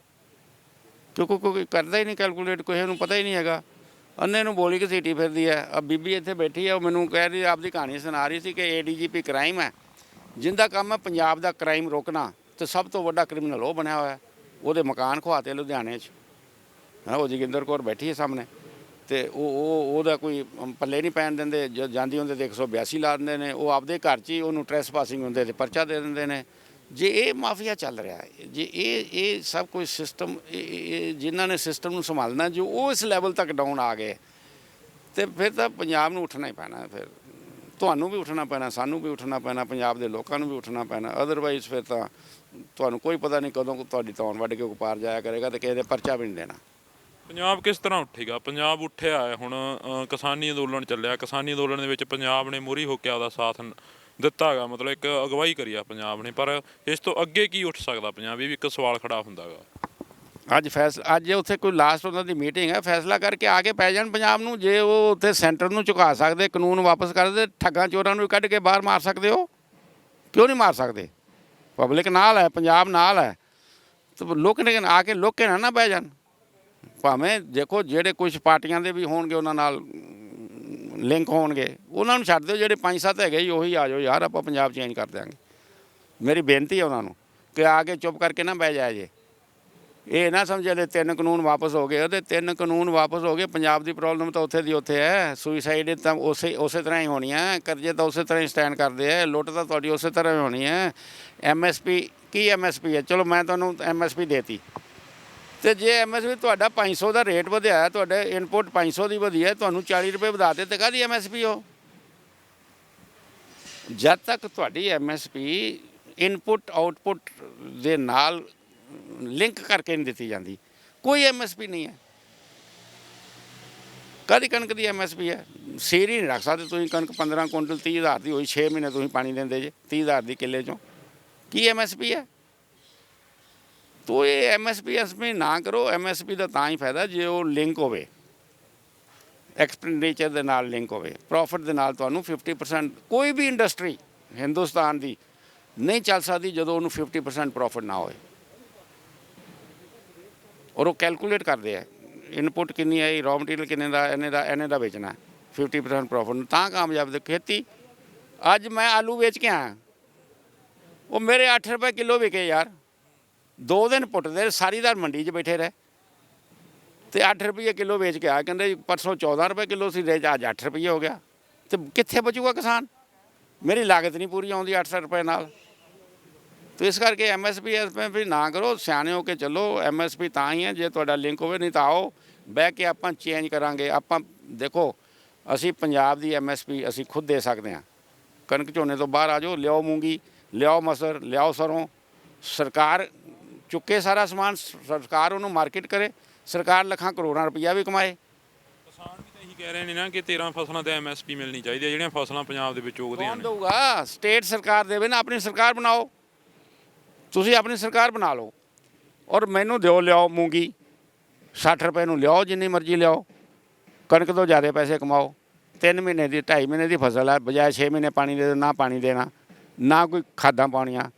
ਕਿਉਂਕਿ ਕੋਈ ਕਰਦਾ ਹੀ ਨਹੀਂ ਕੈਲਕੂਲੇਟ, ਕਿਸੇ ਨੂੰ ਪਤਾ ਹੀ ਨਹੀਂ ਹੈਗਾ। ਅੰਨੇ ਨੂੰ ਬੋਲੀ ਘਸੀਟੀ ਫਿਰਦੀ ਹੈ। ਆ ਬੀਬੀ ਇੱਥੇ ਬੈਠੀ ਹੈ, ਉਹ ਮੈਨੂੰ ਕਹਿ ਰਹੀ, ਆਪਦੀ ਕਹਾਣੀ ਸੁਣਾ ਰਹੀ ਸੀ ਕਿ ਏਡੀਜੀਪੀ ਕ੍ਰਾਈਮ ਹੈ। ਜਿੰਦਾ ਕੰਮ ਹੈ ਪੰਜਾਬ ਦਾ ਕ੍ਰਾਈਮ ਰੋਕਣਾ, ਤੇ ਸਭ ਤੋਂ ਵੱਡਾ ਕ੍ਰਿਮੀਨਲ ਉਹ ਬਣਿਆ ਹੋਇਆ ਹੈ। ਉਹਦੇ ਮਕਾਨ ਖਵਾਤੇ ਲੁਧਿਆਣੇ 'ਚ। ਹਾਂ, ਉਹ ਜੋਗਿੰਦਰ ਕੌਰ ਬੈਠੀ ਹੈ ਸਾਹਮਣੇ। ਤੇ ਉਹ ਉਹ ਉਹਦਾ ਕੋਈ ਪੱਲੇ ਨਹੀਂ ਪੈਣ ਦਿੰਦੇ ਜਦ ਜਾਂਦੀ ਹੁੰਦੇ ਤੇ 182 ਲਾ ਦਿੰਦੇ ਨੇ, ਉਹ ਆਪਦੇ ਘਰ 'ਚ ਹੀ ਉਹਨੂੰ ਟ੍ਰੈਸਪਾਸਿੰਗ ਹੁੰਦੇ ਤੇ ਪਰਚਾ ਦੇ ਦਿੰਦੇ ਨੇ। ਜੇ ਇਹ ਮਾਫੀਆ ਚੱਲ ਰਿਹਾ ਹੈ, ਜੇ ਇਹ ਇਹ ਸਭ ਕੁਝ ਸਿਸਟਮ ਜਿਨ੍ਹਾਂ ਨੇ ਸਿਸਟਮ ਨੂੰ ਸੰਭਾਲਣਾ, ਜੋ ਉਹ ਇਸ ਲੈਵਲ ਤੱਕ ਡਾਊਨ ਆ ਗਏ, ਤੇ ਫਿਰ ਤਾਂ ਪੰਜਾਬ ਨੂੰ ਉੱਠਣਾ ਹੀ ਪੈਣਾ ਫਿਰ। ਤੁਹਾਨੂੰ ਵੀ ਉੱਠਣਾ ਪੈਣਾ, ਸਾਨੂੰ ਵੀ ਉੱਠਣਾ ਪੈਣਾ, ਪੰਜਾਬ ਦੇ ਲੋਕਾਂ ਨੂੰ ਵੀ ਉੱਠਣਾ ਪੈਣਾ। ਅਦਰਵਾਈਜ਼ ਫਿਰ ਤਾਂ ਤੁਹਾਨੂੰ ਕੋਈ ਪਤਾ ਨਹੀਂ ਕਦੋਂ ਤੁਹਾਡੀ ਤੌਣ ਵੱਢ ਕੇ ਉਪਾਰ ਜਾਇਆ ਕਰੇਗਾ ਤੇ ਕਿਸੇ ਦੇ ਪਰਚਾ ਵੀ ਨਹੀਂ ਦੇਣਾ। ਪੰਜਾਬ ਕਿਸ ਤਰ੍ਹਾਂ ਉੱਠੇਗਾ? ਪੰਜਾਬ ਉੱਠਿਆ ਹੈ ਹੁਣ ਅ, ਕਿਸਾਨੀ ਅੰਦੋਲਨ ਚੱਲਿਆ। ਕਿਸਾਨੀ ਅੰਦੋਲਨ ਦੇ ਵਿੱਚ ਪੰਜਾਬ ਨੇ ਮੂਹਰੀ ਹੋ ਕੇ ਆਪਦਾ ਸਾਥ ਨ- ਦਿੱਤਾ ਹੈਗਾ ਮਤਲਬ ਇੱਕ ਅਗਵਾਈ ਕਰੀ ਆ ਪੰਜਾਬ ਨੇ। ਪਰ ਇਸ ਤੋਂ ਅੱਗੇ ਕੀ ਉੱਠ ਸਕਦਾ ਪੰਜਾਬ? ਇਹ ਵੀ ਇੱਕ ਸਵਾਲ ਖੜਾ ਹੁੰਦਾ ਹੈਗਾ ਅੱਜ ਫੈਸਲਾ ਅੱਜ ਉੱਥੇ ਕੋਈ ਲਾਸਟ ਉਹਨਾਂ ਦੀ ਮੀਟਿੰਗ ਹੈ। ਫੈਸਲਾ ਕਰਕੇ ਆ ਕੇ ਪੈ ਜਾਣ ਪੰਜਾਬ ਨੂੰ। ਜੇ ਉਹ ਉੱਥੇ ਸੈਂਟਰ ਨੂੰ ਝੁਕਾ ਸਕਦੇ ਕਾਨੂੰਨ ਵਾਪਸ ਕਰਦੇ ਠੱਗਾਂ ਚੋਰਾਂ ਨੂੰ ਵੀ ਕੱਢ ਕੇ ਬਾਹਰ ਮਾਰ ਸਕਦੇ ਹੋ? ਕਿਉਂ ਨਹੀਂ ਮਾਰ ਸਕਦੇ? ਪਬਲਿਕ ਨਾਲ ਹੈ ਪੰਜਾਬ ਨਾਲ ਹੈ। ਤੇ ਲੋਕ ਨੇ ਆ ਕੇ ਲੋਕ ਕੇ ਨਾ ਨਾ ਬਹਿ ਜਾਣ। ਭਾਵੇਂ ਦੇਖੋ ਜਿਹੜੇ ਕੁਝ ਪਾਰਟੀਆਂ ਦੇ ਵੀ ਹੋਣਗੇ ਉਹਨਾਂ ਨਾਲ ਲਿੰਕ ਹੋਣਗੇ, ਉਹਨਾਂ ਨੂੰ ਛੱਡ ਦਿਓ, ਜਿਹੜੇ ਪੰਜ ਸੱਤ ਹੈਗੇ ਜੀ, ਉਹੀ ਆ ਜਾਓ ਯਾਰ, ਆਪਾਂ ਪੰਜਾਬ ਚੇਂਜ ਕਰ ਦਿਆਂਗੇ। ਮੇਰੀ ਬੇਨਤੀ ਹੈ ਉਹਨਾਂ ਨੂੰ ਕਿ ਆ ਕੇ ਚੁੱਪ ਕਰਕੇ ਨਾ ਬਹਿ ਜਾਏ ਜੇ। ਇਹ ਨਾ ਸਮਝੇ ਲੈ ਤਿੰਨ ਕਾਨੂੰਨ ਵਾਪਸ ਹੋ ਗਏ, ਉਹਦੇ ਤਿੰਨ ਕਾਨੂੰਨ ਵਾਪਸ ਹੋ ਗਏ, ਪੰਜਾਬ ਦੀ ਪ੍ਰੋਬਲਮ ਤਾਂ ਉੱਥੇ ਦੀ ਉੱਥੇ ਹੈ ਸੁਸਾਈਡ ਤਾਂ ਉਸੇ ਉਸੇ ਤਰ੍ਹਾਂ ਹੀ ਹੋਣੀ ਹੈ, ਕਰਜ਼ੇ ਤਾਂ ਉਸੇ ਤਰ੍ਹਾਂ ਹੀ ਸਟੈਂਡ ਕਰਦੇ ਹੈ, ਲੁੱਟ ਤਾਂ ਤੁਹਾਡੀ ਉਸੇ ਤਰ੍ਹਾਂ ਹੀ ਹੋਣੀ ਹੈ। ਐਮਐਸਪੀ ਕੀ ਐਮਐਸਪੀ ਹੈ? ਚਲੋ ਮੈਂ ਤੁਹਾਨੂੰ ਐਮਐਸਪੀ ਦੇਤੀ। ਤੇ ਜੇ ਐਮਐਸਪੀ ਤੁਹਾਡਾ 500 ਦਾ ਰੇਟ ਵਧਿਆ ਹੈ, ਤੁਹਾਡੇ ਇਨਪੁਟ 500 ਦੀ ਵਧੀ ਹੈ ਤੁਹਾਨੂੰ 40 ਰੁਪਏ ਵਧਾ ਦਿੱਤੇ ਤੇ ਕਾਹਦੀ ਐਮਐਸਪੀ ਹੋ ਜਦ ਤੱਕ ਤੁਹਾਡੀ ਐਮਐਸਪੀ ਇਨਪੁਟ ਆਉਟਪੁੱਟ ਦੇ ਨਾਲ ਲਿੰਕ ਕਰਕੇ ਨਹੀਂ ਦਿੱਤੀ ਜਾਂਦੀ ਕੋਈ ਐਮਐਸਪੀ ਨਹੀਂ ਹੈ। ਕਾਹਦੀ ਕਣਕ ਦੀ ਐਮਐਸਪੀ ਹੈ? ਸਿਰ ਹੀ ਨਹੀਂ ਰੱਖ ਸਕਦੇ ਤੁਸੀਂ ਕਣਕ 15 ਕੁਇੰਟਲ 30 ਹਜ਼ਾਰ ਦੀ ਹੋਈ 6 ਮਹੀਨੇ ਤੁਸੀਂ ਪਾਣੀ ਦਿੰਦੇ ਜੇ 30 ਹਜ਼ਾਰ ਦੀ ਕਿੱਲੇ ਚੋਂ। ਕੀ ਐਮਐਸਪੀ ਹੈ? ਤੋ ਇਹ ਐਮਐਸਪੀ ਐਸਪੀ ਨਾ ਕਰੋ ਐਮਐਸਪੀ ਦਾ ਤਾਂ ਹੀ ਫਾਇਦਾ ਜੇ ਉਹ ਲਿੰਕ ਹੋਵੇ। ਐਕਸਪੈਂਡੀਚਰ ਦੇ ਨਾਲ ਲਿੰਕ ਹੋਵੇ ਪ੍ਰੋਫਿਟ ਦੇ ਨਾਲ ਤੁਹਾਨੂੰ 50% ਕੋਈ ਵੀ ਇੰਡਸਟਰੀ ਹਿੰਦੁਸਤਾਨ ਦੀ ਨਹੀਂ ਚੱਲ ਸਕਦੀ ਜਦੋਂ ਉਹਨੂੰ 50% ਪ੍ਰੋਫਿਟ ਨਾ ਹੋਵੇ। ਔਰ ਉਹ ਕੈਲਕੂਲੇਟ ਕਰਦੇ ਆ ਇਨਪੁਟ ਕਿੰਨੀ ਆਈ ਰॉ ਮਟੀਰੀਅਲ ਕਿੰਨੇ ਦਾ ਇਹਨੇ ਦਾ ਇਹਨੇ ਦਾ ਵੇਚਣਾ ਹੈ। 50% ਪ੍ਰੋਫਿਟ ਤਾਂ ਕਾਮਯਾਬ ਦੇ ਖੇਤੀ। ਅੱਜ ਮੈਂ ਆਲੂ ਵੇਚ ਕੇ ਆਇਆ। ਉਹ ਮੇਰੇ 8 ਰੁਪਏ ਕਿਲੋ ਵਿਕੇ ਯਾਰ। ਦੋ ਦਿਨ ਪੁੱਟਦੇ ਸਾਰੀ ਦਾਰ ਮੰਡੀ 'ਚ ਬੈਠੇ ਰਹੇ। ਤੇ 8 ਰੁਪਏ ਕਿਲੋ ਵੇਚ ਕੇ ਆ ਕਹਿੰਦੇ ਜੀ ਪਰਸੋਂ 14 ਰੁਪਏ ਕਿਲੋ ਸੀ ਰੇਜ ਅੱਜ 8 ਰੁਪਏ ਹੋ ਗਿਆ। ਤੇ ਕਿੱਥੇ ਬਚੂਗਾ ਕਿਸਾਨ? ਮੇਰੀ ਲਾਗਤ ਨਹੀਂ ਪੂਰੀ ਆਉਂਦੀ 800 ਰੁਪਏ ਨਾਲ। ਤੇ ਇਸ ਕਰਕੇ ਐਮਐਸਪੀ ਐਸਪੀ ਨਾ ਕਰੋ, ਸਿਆਣੇ ਹੋ ਕੇ ਚੱਲੋ ਐਮਐਸਪੀ ਤਾਂ ਹੀ ਹੈ, ਜੇ ਤੁਹਾਡਾ ਲਿੰਕ ਹੋਵੇ, ਨਹੀਂ ਤਾਂ ਆਓ। ਬਹਿ ਕੇ ਆਪਾਂ ਚੇਂਜ ਕਰਾਂਗੇ। ਆਪਾਂ ਦੇਖੋ, ਅਸੀਂ ਪੰਜਾਬ ਦੀ ਐਮਐਸਪੀ ਅਸੀਂ ਖੁਦ ਦੇ ਸਕਦੇ ਹਾਂ। ਕਣਕ ਝੋਨੇ ਤੋਂ ਬਾਹਰ ਆ ਜਾਓ, ਲਿਆਓ ਮੂੰਗੀ, ਲਿਆਓ ਮਸਰ, ਲਿਆਓ ਸਰੋਂ। ਸਰਕਾਰ ਚੁੱਕੇ ਸਾਰਾ ਸਮਾਨ ਸਰਕਾਰ ਉਹਨੂੰ ਮਾਰਕੀਟ ਕਰੇ ਸਰਕਾਰ ਲੱਖਾਂ ਕਰੋੜਾਂ ਰੁਪਈਆ ਵੀ ਕਮਾਏ। ਕਿਸਾਨ ਵੀ ਤਾਂ ਇਹੀ ਕਹਿ ਰਹੇ ਨੇ ਨਾ ਕਿ 13 ਫਸਲਾਂ ਤੇ ਐਮਐਸਪੀ ਮਿਲਣੀ ਚਾਹੀਦੀ ਹੈ ਜਿਹੜੀਆਂ ਫਸਲਾਂ ਪੰਜਾਬ ਦੇ ਵਿੱਚ ਉਗਦੀਆਂ ਕੌਣ ਨੇ। ਦਊਗਾ? ਸਟੇਟ ਸਰਕਾਰ ਦੇਵੇ ਨਾ ਆਪਣੀ ਸਰਕਾਰ ਬਣਾਓ। ਤੁਸੀਂ ਆਪਣੀ ਸਰਕਾਰ ਬਣਾ ਲਓ। ਔਰ ਮੈਨੂੰ ਦਿਓ ਲਿਆਓ ਮੂੰਗੀ। 60 ਰੁਪਏ ਨੂੰ ਲਿਆਓ ਜਿੰਨੀ ਮਰਜ਼ੀ ਲਿਆਓ। ਕਣਕ ਤੋਂ ਜ਼ਿਆਦਾ ਪੈਸੇ ਕਮਾਓ। 3 ਮਹੀਨੇ ਦੀ 2.5 ਮਹੀਨੇ ਦੀ ਫਸਲ ਹੈ ਬਜਾਏ 6 ਮਹੀਨੇ ਪਾਣੀ ਦੇ ਨਾ ਪਾਣੀ ਦੇਣਾ ਨਾ ਕੋਈ ਖਾਦਾਂ ਪਾਉਣੀਆਂ।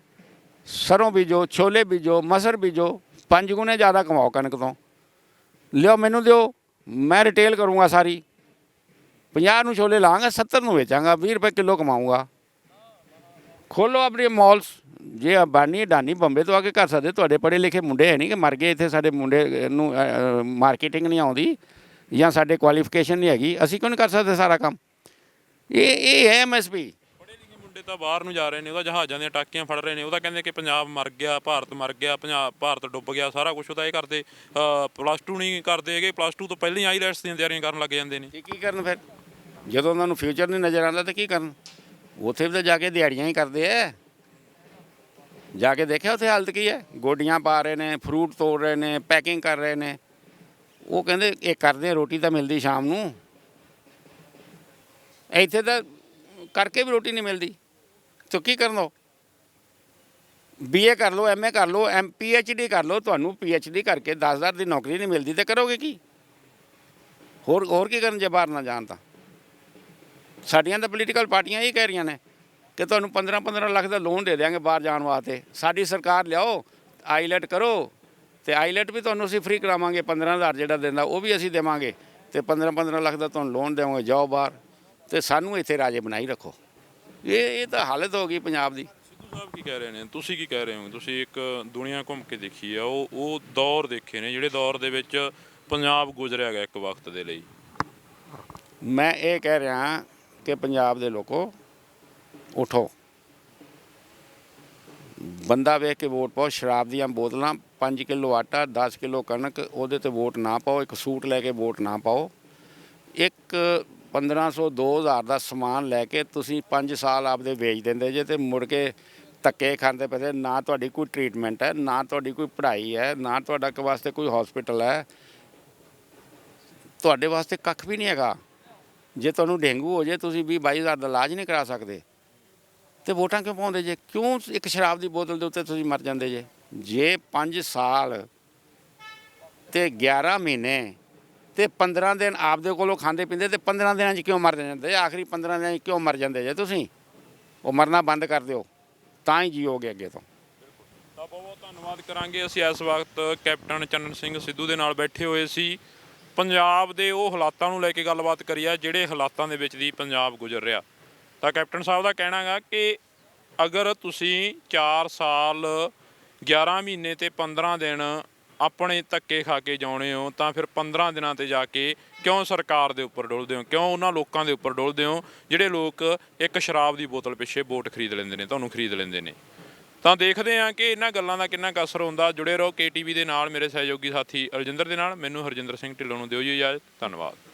ਸਰੋਂ ਬੀਜੋ, ਛੋਲੇ ਬੀਜੋ, ਮਸਰ ਬੀਜੋ, ਪੰਜ ਗੁਣੇ ਜ਼ਿਆਦਾ ਕਮਾਓ ਕਣਕ ਤੋਂ। ਲਿਓ ਮੈਨੂੰ ਦਿਓ, ਮੈਂ ਰਿਟੇਲ ਕਰੂੰਗਾ ਸਾਰੀ। 50 ਨੂੰ ਛੋਲੇ ਲਾਂਗਾ 70 ਨੂੰ ਵੇਚਾਂਗਾ 20 ਰੁਪਏ ਕਿਲੋ ਕਮਾਊਂਗਾ। ਖੋਲੋ ਆਪਣੇ ਮਾਲਸ ਜੇ ਅਬਾਨੀ ਅਡਾਨੀ ਬੰਬੇ ਤੋਂ ਆ ਕੇ ਕਰ ਸਕਦੇ ਤੁਹਾਡੇ ਪੜ੍ਹੇ ਲਿਖੇ ਮੁੰਡੇ ਹੈ ਨਹੀਂ ਕਿ ਮਰ ਗਏ ਇੱਥੇ ਸਾਡੇ ਮੁੰਡੇ ਨੂੰ ਮਾਰਕੀਟਿੰਗ ਨਹੀਂ ਆਉਂਦੀ ਜਾਂ ਸਾਡੇ ਕੁਆਲੀਫਿਕੇਸ਼ਨ ਨਹੀਂ ਹੈਗੀ, ਅਸੀਂ ਕਿਉਂ ਨਹੀਂ ਕਰ ਸਕਦੇ ਸਾਰਾ ਕੰਮ? ਇਹ ਇਹ ਹੈ ਐਮਐਸਪੀ ਪੜ੍ਹੇ ਲਿਖੇ ਮੁੰਡੇ ਤਾਂ ਬਾਹਰ ਨੂੰ ਜਾ ਰਹੇ ਨੇ ਉਹਦਾ ਜਹਾਜ਼ਾਂ ਦੀਆਂ ਟਾਕੀਆਂ ਫੜ ਰਹੇ ਨੇ ਉਹਦਾ ਕਹਿੰਦੇ ਕਿ ਪੰਜਾਬ ਮਰ ਗਿਆ ਭਾਰਤ ਮਰ ਗਿਆ ਪੰਜਾਬ ਭਾਰਤ ਡੁੱਬ ਗਿਆ ਸਾਰਾ ਕੁਝ ਉਹਦਾ ਇਹ ਕਰਦੇ ਪਲੱਸ 2 ਨਹੀਂ ਕਰਦੇ ਹੈਗੇ ਪਲੱਸ 2 ਤੋਂ ਪਹਿਲਾਂ ਹੀ ਆਈਲੈਟਸ ਦੀਆਂ ਤਿਆਰੀਆਂ ਕਰਨ ਲੱਗ ਜਾਂਦੇ ਨੇ। ਤੇ ਕੀ ਕਰਨ ਫਿਰ? ਜਦੋਂ ਉਹਨਾਂ ਨੂੰ ਫਿਊਚਰ ਨਹੀਂ ਨਜ਼ਰ ਆਉਂਦਾ ਤਾਂ ਕੀ ਕਰਨ? ਉੱਥੇ ਵੀ ਤਾਂ ਜਾ ਕੇ ਦਿਹਾੜੀਆਂ ਹੀ ਕਰਦੇ ਐ। ਜਾ ਕੇ ਦੇਖਿਆ ਉੱਥੇ ਹਾਲਤ ਕੀ ਹੈ ਗੋਡੀਆਂ ਪਾ ਰਹੇ ਨੇ ਫਰੂਟ ਤੋੜ ਰਹੇ ਨੇ ਪੈਕਿੰਗ ਕਰ ਰਹੇ ਨੇ। ਉਹ ਕਹਿੰਦੇ ਇਹ ਕਰਦੇ ਆ, ਰੋਟੀ ਤਾਂ ਮਿਲਦੀ ਸ਼ਾਮ ਨੂੰ। ਇੱਥੇ ਤਾਂ ਕਰਕੇ ਵੀ ਰੋਟੀ ਨਹੀਂ ਮਿਲਦੀ। ਤਾਂ ਕੀ ਕਰਨ? ਦੋ ਬੀਏ ਕਰ ਲਓ ਐਮਏ ਕਰ ਲਓ ਐਮ ਡੀ ਕਰ ਲਓ, ਤੁਹਾਨੂੰ ਡੀ ਕਰਕੇ 10000 ਦੀ ਨੌਕਰੀ ਨਹੀਂ ਮਿਲਦੀ ਤੇ ਕਰੋਗੇ ਕੀ? ਹੋਰ ਹੋਰ ਕੀ ਕਰਨ ਜੇ ਬਾਹਰ ਨਾ ਜਾਣ ਤਾਂ? ਸਾਡੀਆਂ ਤਾਂ ਪੋਲੀਟੀਕਲ ਪਾਰਟੀਆਂ ਇਹ ਕਹਿ ਰਹੀਆਂ ਨੇ ਕਿ ਤੁਹਾਨੂੰ 15 15 ਲੱਖ ਦਾ ਲੋਨ ਦੇ ਦੇਵਾਂਗੇ ਬਾਹਰ ਜਾਣ ਵਾਸਤੇ। ਸਾਡੀ ਸਰਕਾਰ ਲਿਆਓ ਆਈਲੈਟ ਕਰੋ ਤੇ ਆਈਲੈਟ ਵੀ ਤੁਹਾਨੂੰ ਅਸੀਂ ਫ੍ਰੀ ਕਰਾਵਾਂਗੇ 15000 ਜਿਹੜਾ ਦਿੰਦਾ ਉਹ ਵੀ ਅਸੀਂ ਦੇਵਾਂਗੇ ਤੇ 15 15 ਲੱਖ ਦਾ ਤੁਹਾਨੂੰ ਲੋਨ ਦੇਵਾਂਗੇ, ਜਾਓ ਬਾਹਰ ਤੇ ਸਾਨੂੰ ਇੱਥੇ ਰਾਜੇ ਬਣਾਈ ਰੱਖੋ। ਇਹ ਇਹ ਤਾਂ ਹਾਲਤ ਹੋ ਗਈ ਪੰਜਾਬ ਦੀ। ਸਿੱਧੂ ਸਾਹਿਬ ਕੀ ਕਹਿ ਰਹੇ ਨੇ? ਤੁਸੀਂ ਕੀ ਕਹਿ ਰਹੇ ਹੋ? ਤੁਸੀਂ ਇੱਕ ਦੁਨੀਆ ਘੁੰਮ ਕੇ ਦੇਖੀ ਆ ਉਹ ਉਹ ਦੌਰ ਦੇਖੇ ਨੇ ਜਿਹੜੇ ਦੌਰ ਦੇ ਵਿੱਚ ਪੰਜਾਬ ਗੁਜ਼ਰਿਆ ਗਿਆ ਇੱਕ ਵਕਤ ਦੇ ਲਈ। ਮੈਂ ਇਹ ਕਹਿ ਰਿਹਾ ਕਿ ਪੰਜਾਬ ਦੇ ਲੋਕੋ ਉਠੋ। ਬੰਦਾ ਵੇਖ ਕੇ ਵੋਟ ਪਾਓ ਸ਼ਰਾਬ ਦੀਆਂ ਬੋਤਲਾਂ 5 ਕਿਲੋ ਆਟਾ 10 ਕਿਲੋ ਕਣਕ ਉਹਦੇ ਤੇ ਵੋਟ ਨਾ ਪਾਓ ਇੱਕ ਸੂਟ ਲੈ ਕੇ ਵੋਟ ਨਾ ਪਾਓ। ਇੱਕ 1500 2000 ਦਾ ਸਮਾਨ ਲੈ ਕੇ ਤੁਸੀਂ 5 ਸਾਲ ਆਪਦੇ ਵੇਚ ਦਿੰਦੇ ਜੇ ਤੇ ਮੁੜ ਕੇ ਧੱਕੇ ਖਾਂਦੇ ਪਏ ਨਾ ਤੁਹਾਡੀ ਕੋਈ ਟ੍ਰੀਟਮੈਂਟ ਹੈ, ਨਾ ਤੁਹਾਡੀ ਕੋਈ ਪੜ੍ਹਾਈ ਹੈ, ਨਾ ਤੁਹਾਡਾ ਕਿ ਵਾਸਤੇ ਕੋਈ ਹਸਪੀਟਲ ਹੈ। ਤੁਹਾਡੇ ਵਾਸਤੇ ਕੱਖ ਵੀ ਨਹੀਂ ਹੈਗਾ। ਜੇ ਤੁਹਾਨੂੰ ਡੇਂਗੂ ਹੋ ਜੇ, ਤੁਸੀਂ 20 22000 ਦਾ ਇਲਾਜ ਨਹੀਂ ਕਰਾ ਸਕਦੇ। ਤੇ ਵੋਟਾਂ ਕਿਉਂ ਪਾਉਂਦੇ ਜੇ? ਕਿਉਂ ਇੱਕ ਸ਼ਰਾਬ ਦੀ ਬੋਤਲ ਦੇ ਉੱਤੇ ਤੁਸੀਂ ਮਰ ਜਾਂਦੇ ਜੇ? ਜੇ 5 ਸਾਲ ਤੇ 11 ਮਹੀਨੇ ਤੇ 15 ਦਿਨ ਆਪਦੇ ਕੋਲੋਂ ਖਾਂਦੇ ਪੀਂਦੇ ਤੇ 15 ਦਿਨਾਂ 'ਚ ਕਿਉਂ ਮਰ ਜਾਂਦੇ? ਆਖਰੀ 15 ਦਿਨਾਂ 'ਚ ਕਿਉਂ ਮਰ ਜਾਂਦੇ ਜੇ ਤੁਸੀਂ? ਉਹ ਮਰਨਾ ਬੰਦ ਕਰ ਦਿਓ। ਤਾਂ ਹੀ ਜੀਓਗੇ ਅੱਗੇ ਤੋਂ। ਤਾਂ ਬਹੁਤ ਬਹੁਤ ਧੰਨਵਾਦ ਕਰਾਂਗੇ। ਅਸੀਂ ਇਸ ਵਕਤ ਕੈਪਟਨ ਚੰਨਨ ਸਿੰਘ ਸਿੱਧੂ ਦੇ ਨਾਲ ਬੈਠੇ ਹੋਏ ਸੀ। ਪੰਜਾਬ ਦੇ ਉਹ ਹਾਲਾਤਾਂ ਨੂੰ ਲੈ ਕੇ ਗੱਲਬਾਤ ਕਰੀ ਆ, ਜਿਹੜੇ ਹਾਲਾਤਾਂ ਦੇ ਵਿੱਚ ਦੀ ਪੰਜਾਬ ਗੁਜ਼ਰ ਰਿਹਾ। ਤਾਂ ਕੈਪਟਨ ਸਾਹਿਬ ਦਾ ਕਹਿਣਾ ਹੈਗਾ ਕਿ ਅਗਰ ਤੁਸੀਂ 4 ਸਾਲ 11 ਮਹੀਨੇ ਤੇ 15 ਦਿਨ ਆਪਣੇ ਧੱਕੇ ਖਾ ਕੇ ਜਾਉਣੇ ਹੋ, ਤਾਂ ਫਿਰ 15 ਦਿਨਾਂ ਤੇ ਜਾ ਕੇ ਕਿਉਂ ਸਰਕਾਰ ਦੇ ਉੱਪਰ ਡੋਲਦੇ ਹੋ? ਕਿਉਂ ਉਹਨਾਂ ਲੋਕਾਂ ਦੇ ਉੱਪਰ ਡੋਲਦੇ ਹੋ? ਜਿਹੜੇ ਲੋਕ ਇੱਕ ਸ਼ਰਾਬ ਦੀ ਬੋਤਲ ਪਿੱਛੇ ਵੋਟ ਖਰੀਦ ਲੈਂਦੇ ਨੇ, ਤੁਹਾਨੂੰ ਖਰੀਦ ਲੈਂਦੇ ਨੇ। ਤਾਂ ਦੇਖਦੇ ਹਾਂ ਕਿ ਇਹਨਾਂ ਗੱਲਾਂ ਦਾ ਕਿੰਨਾ ਕੁ ਅਸਰ ਹੁੰਦਾ। ਜੁੜੇ ਰਹੋ ਕੇਟੀਵੀ ਦੇ ਨਾਲ, ਮੇਰੇ ਸਹਿਯੋਗੀ ਸਾਥੀ ਅਰਜਿੰਦਰ ਦੇ ਨਾਲ। ਮੈਨੂੰ ਹਰਜਿੰਦਰ ਸਿੰਘ ਢਿੱਲੋਂ ਨੂੰ ਦਿਓ ਜੀ ਇਜਾਜ਼ਤ। ਧੰਨਵਾਦ।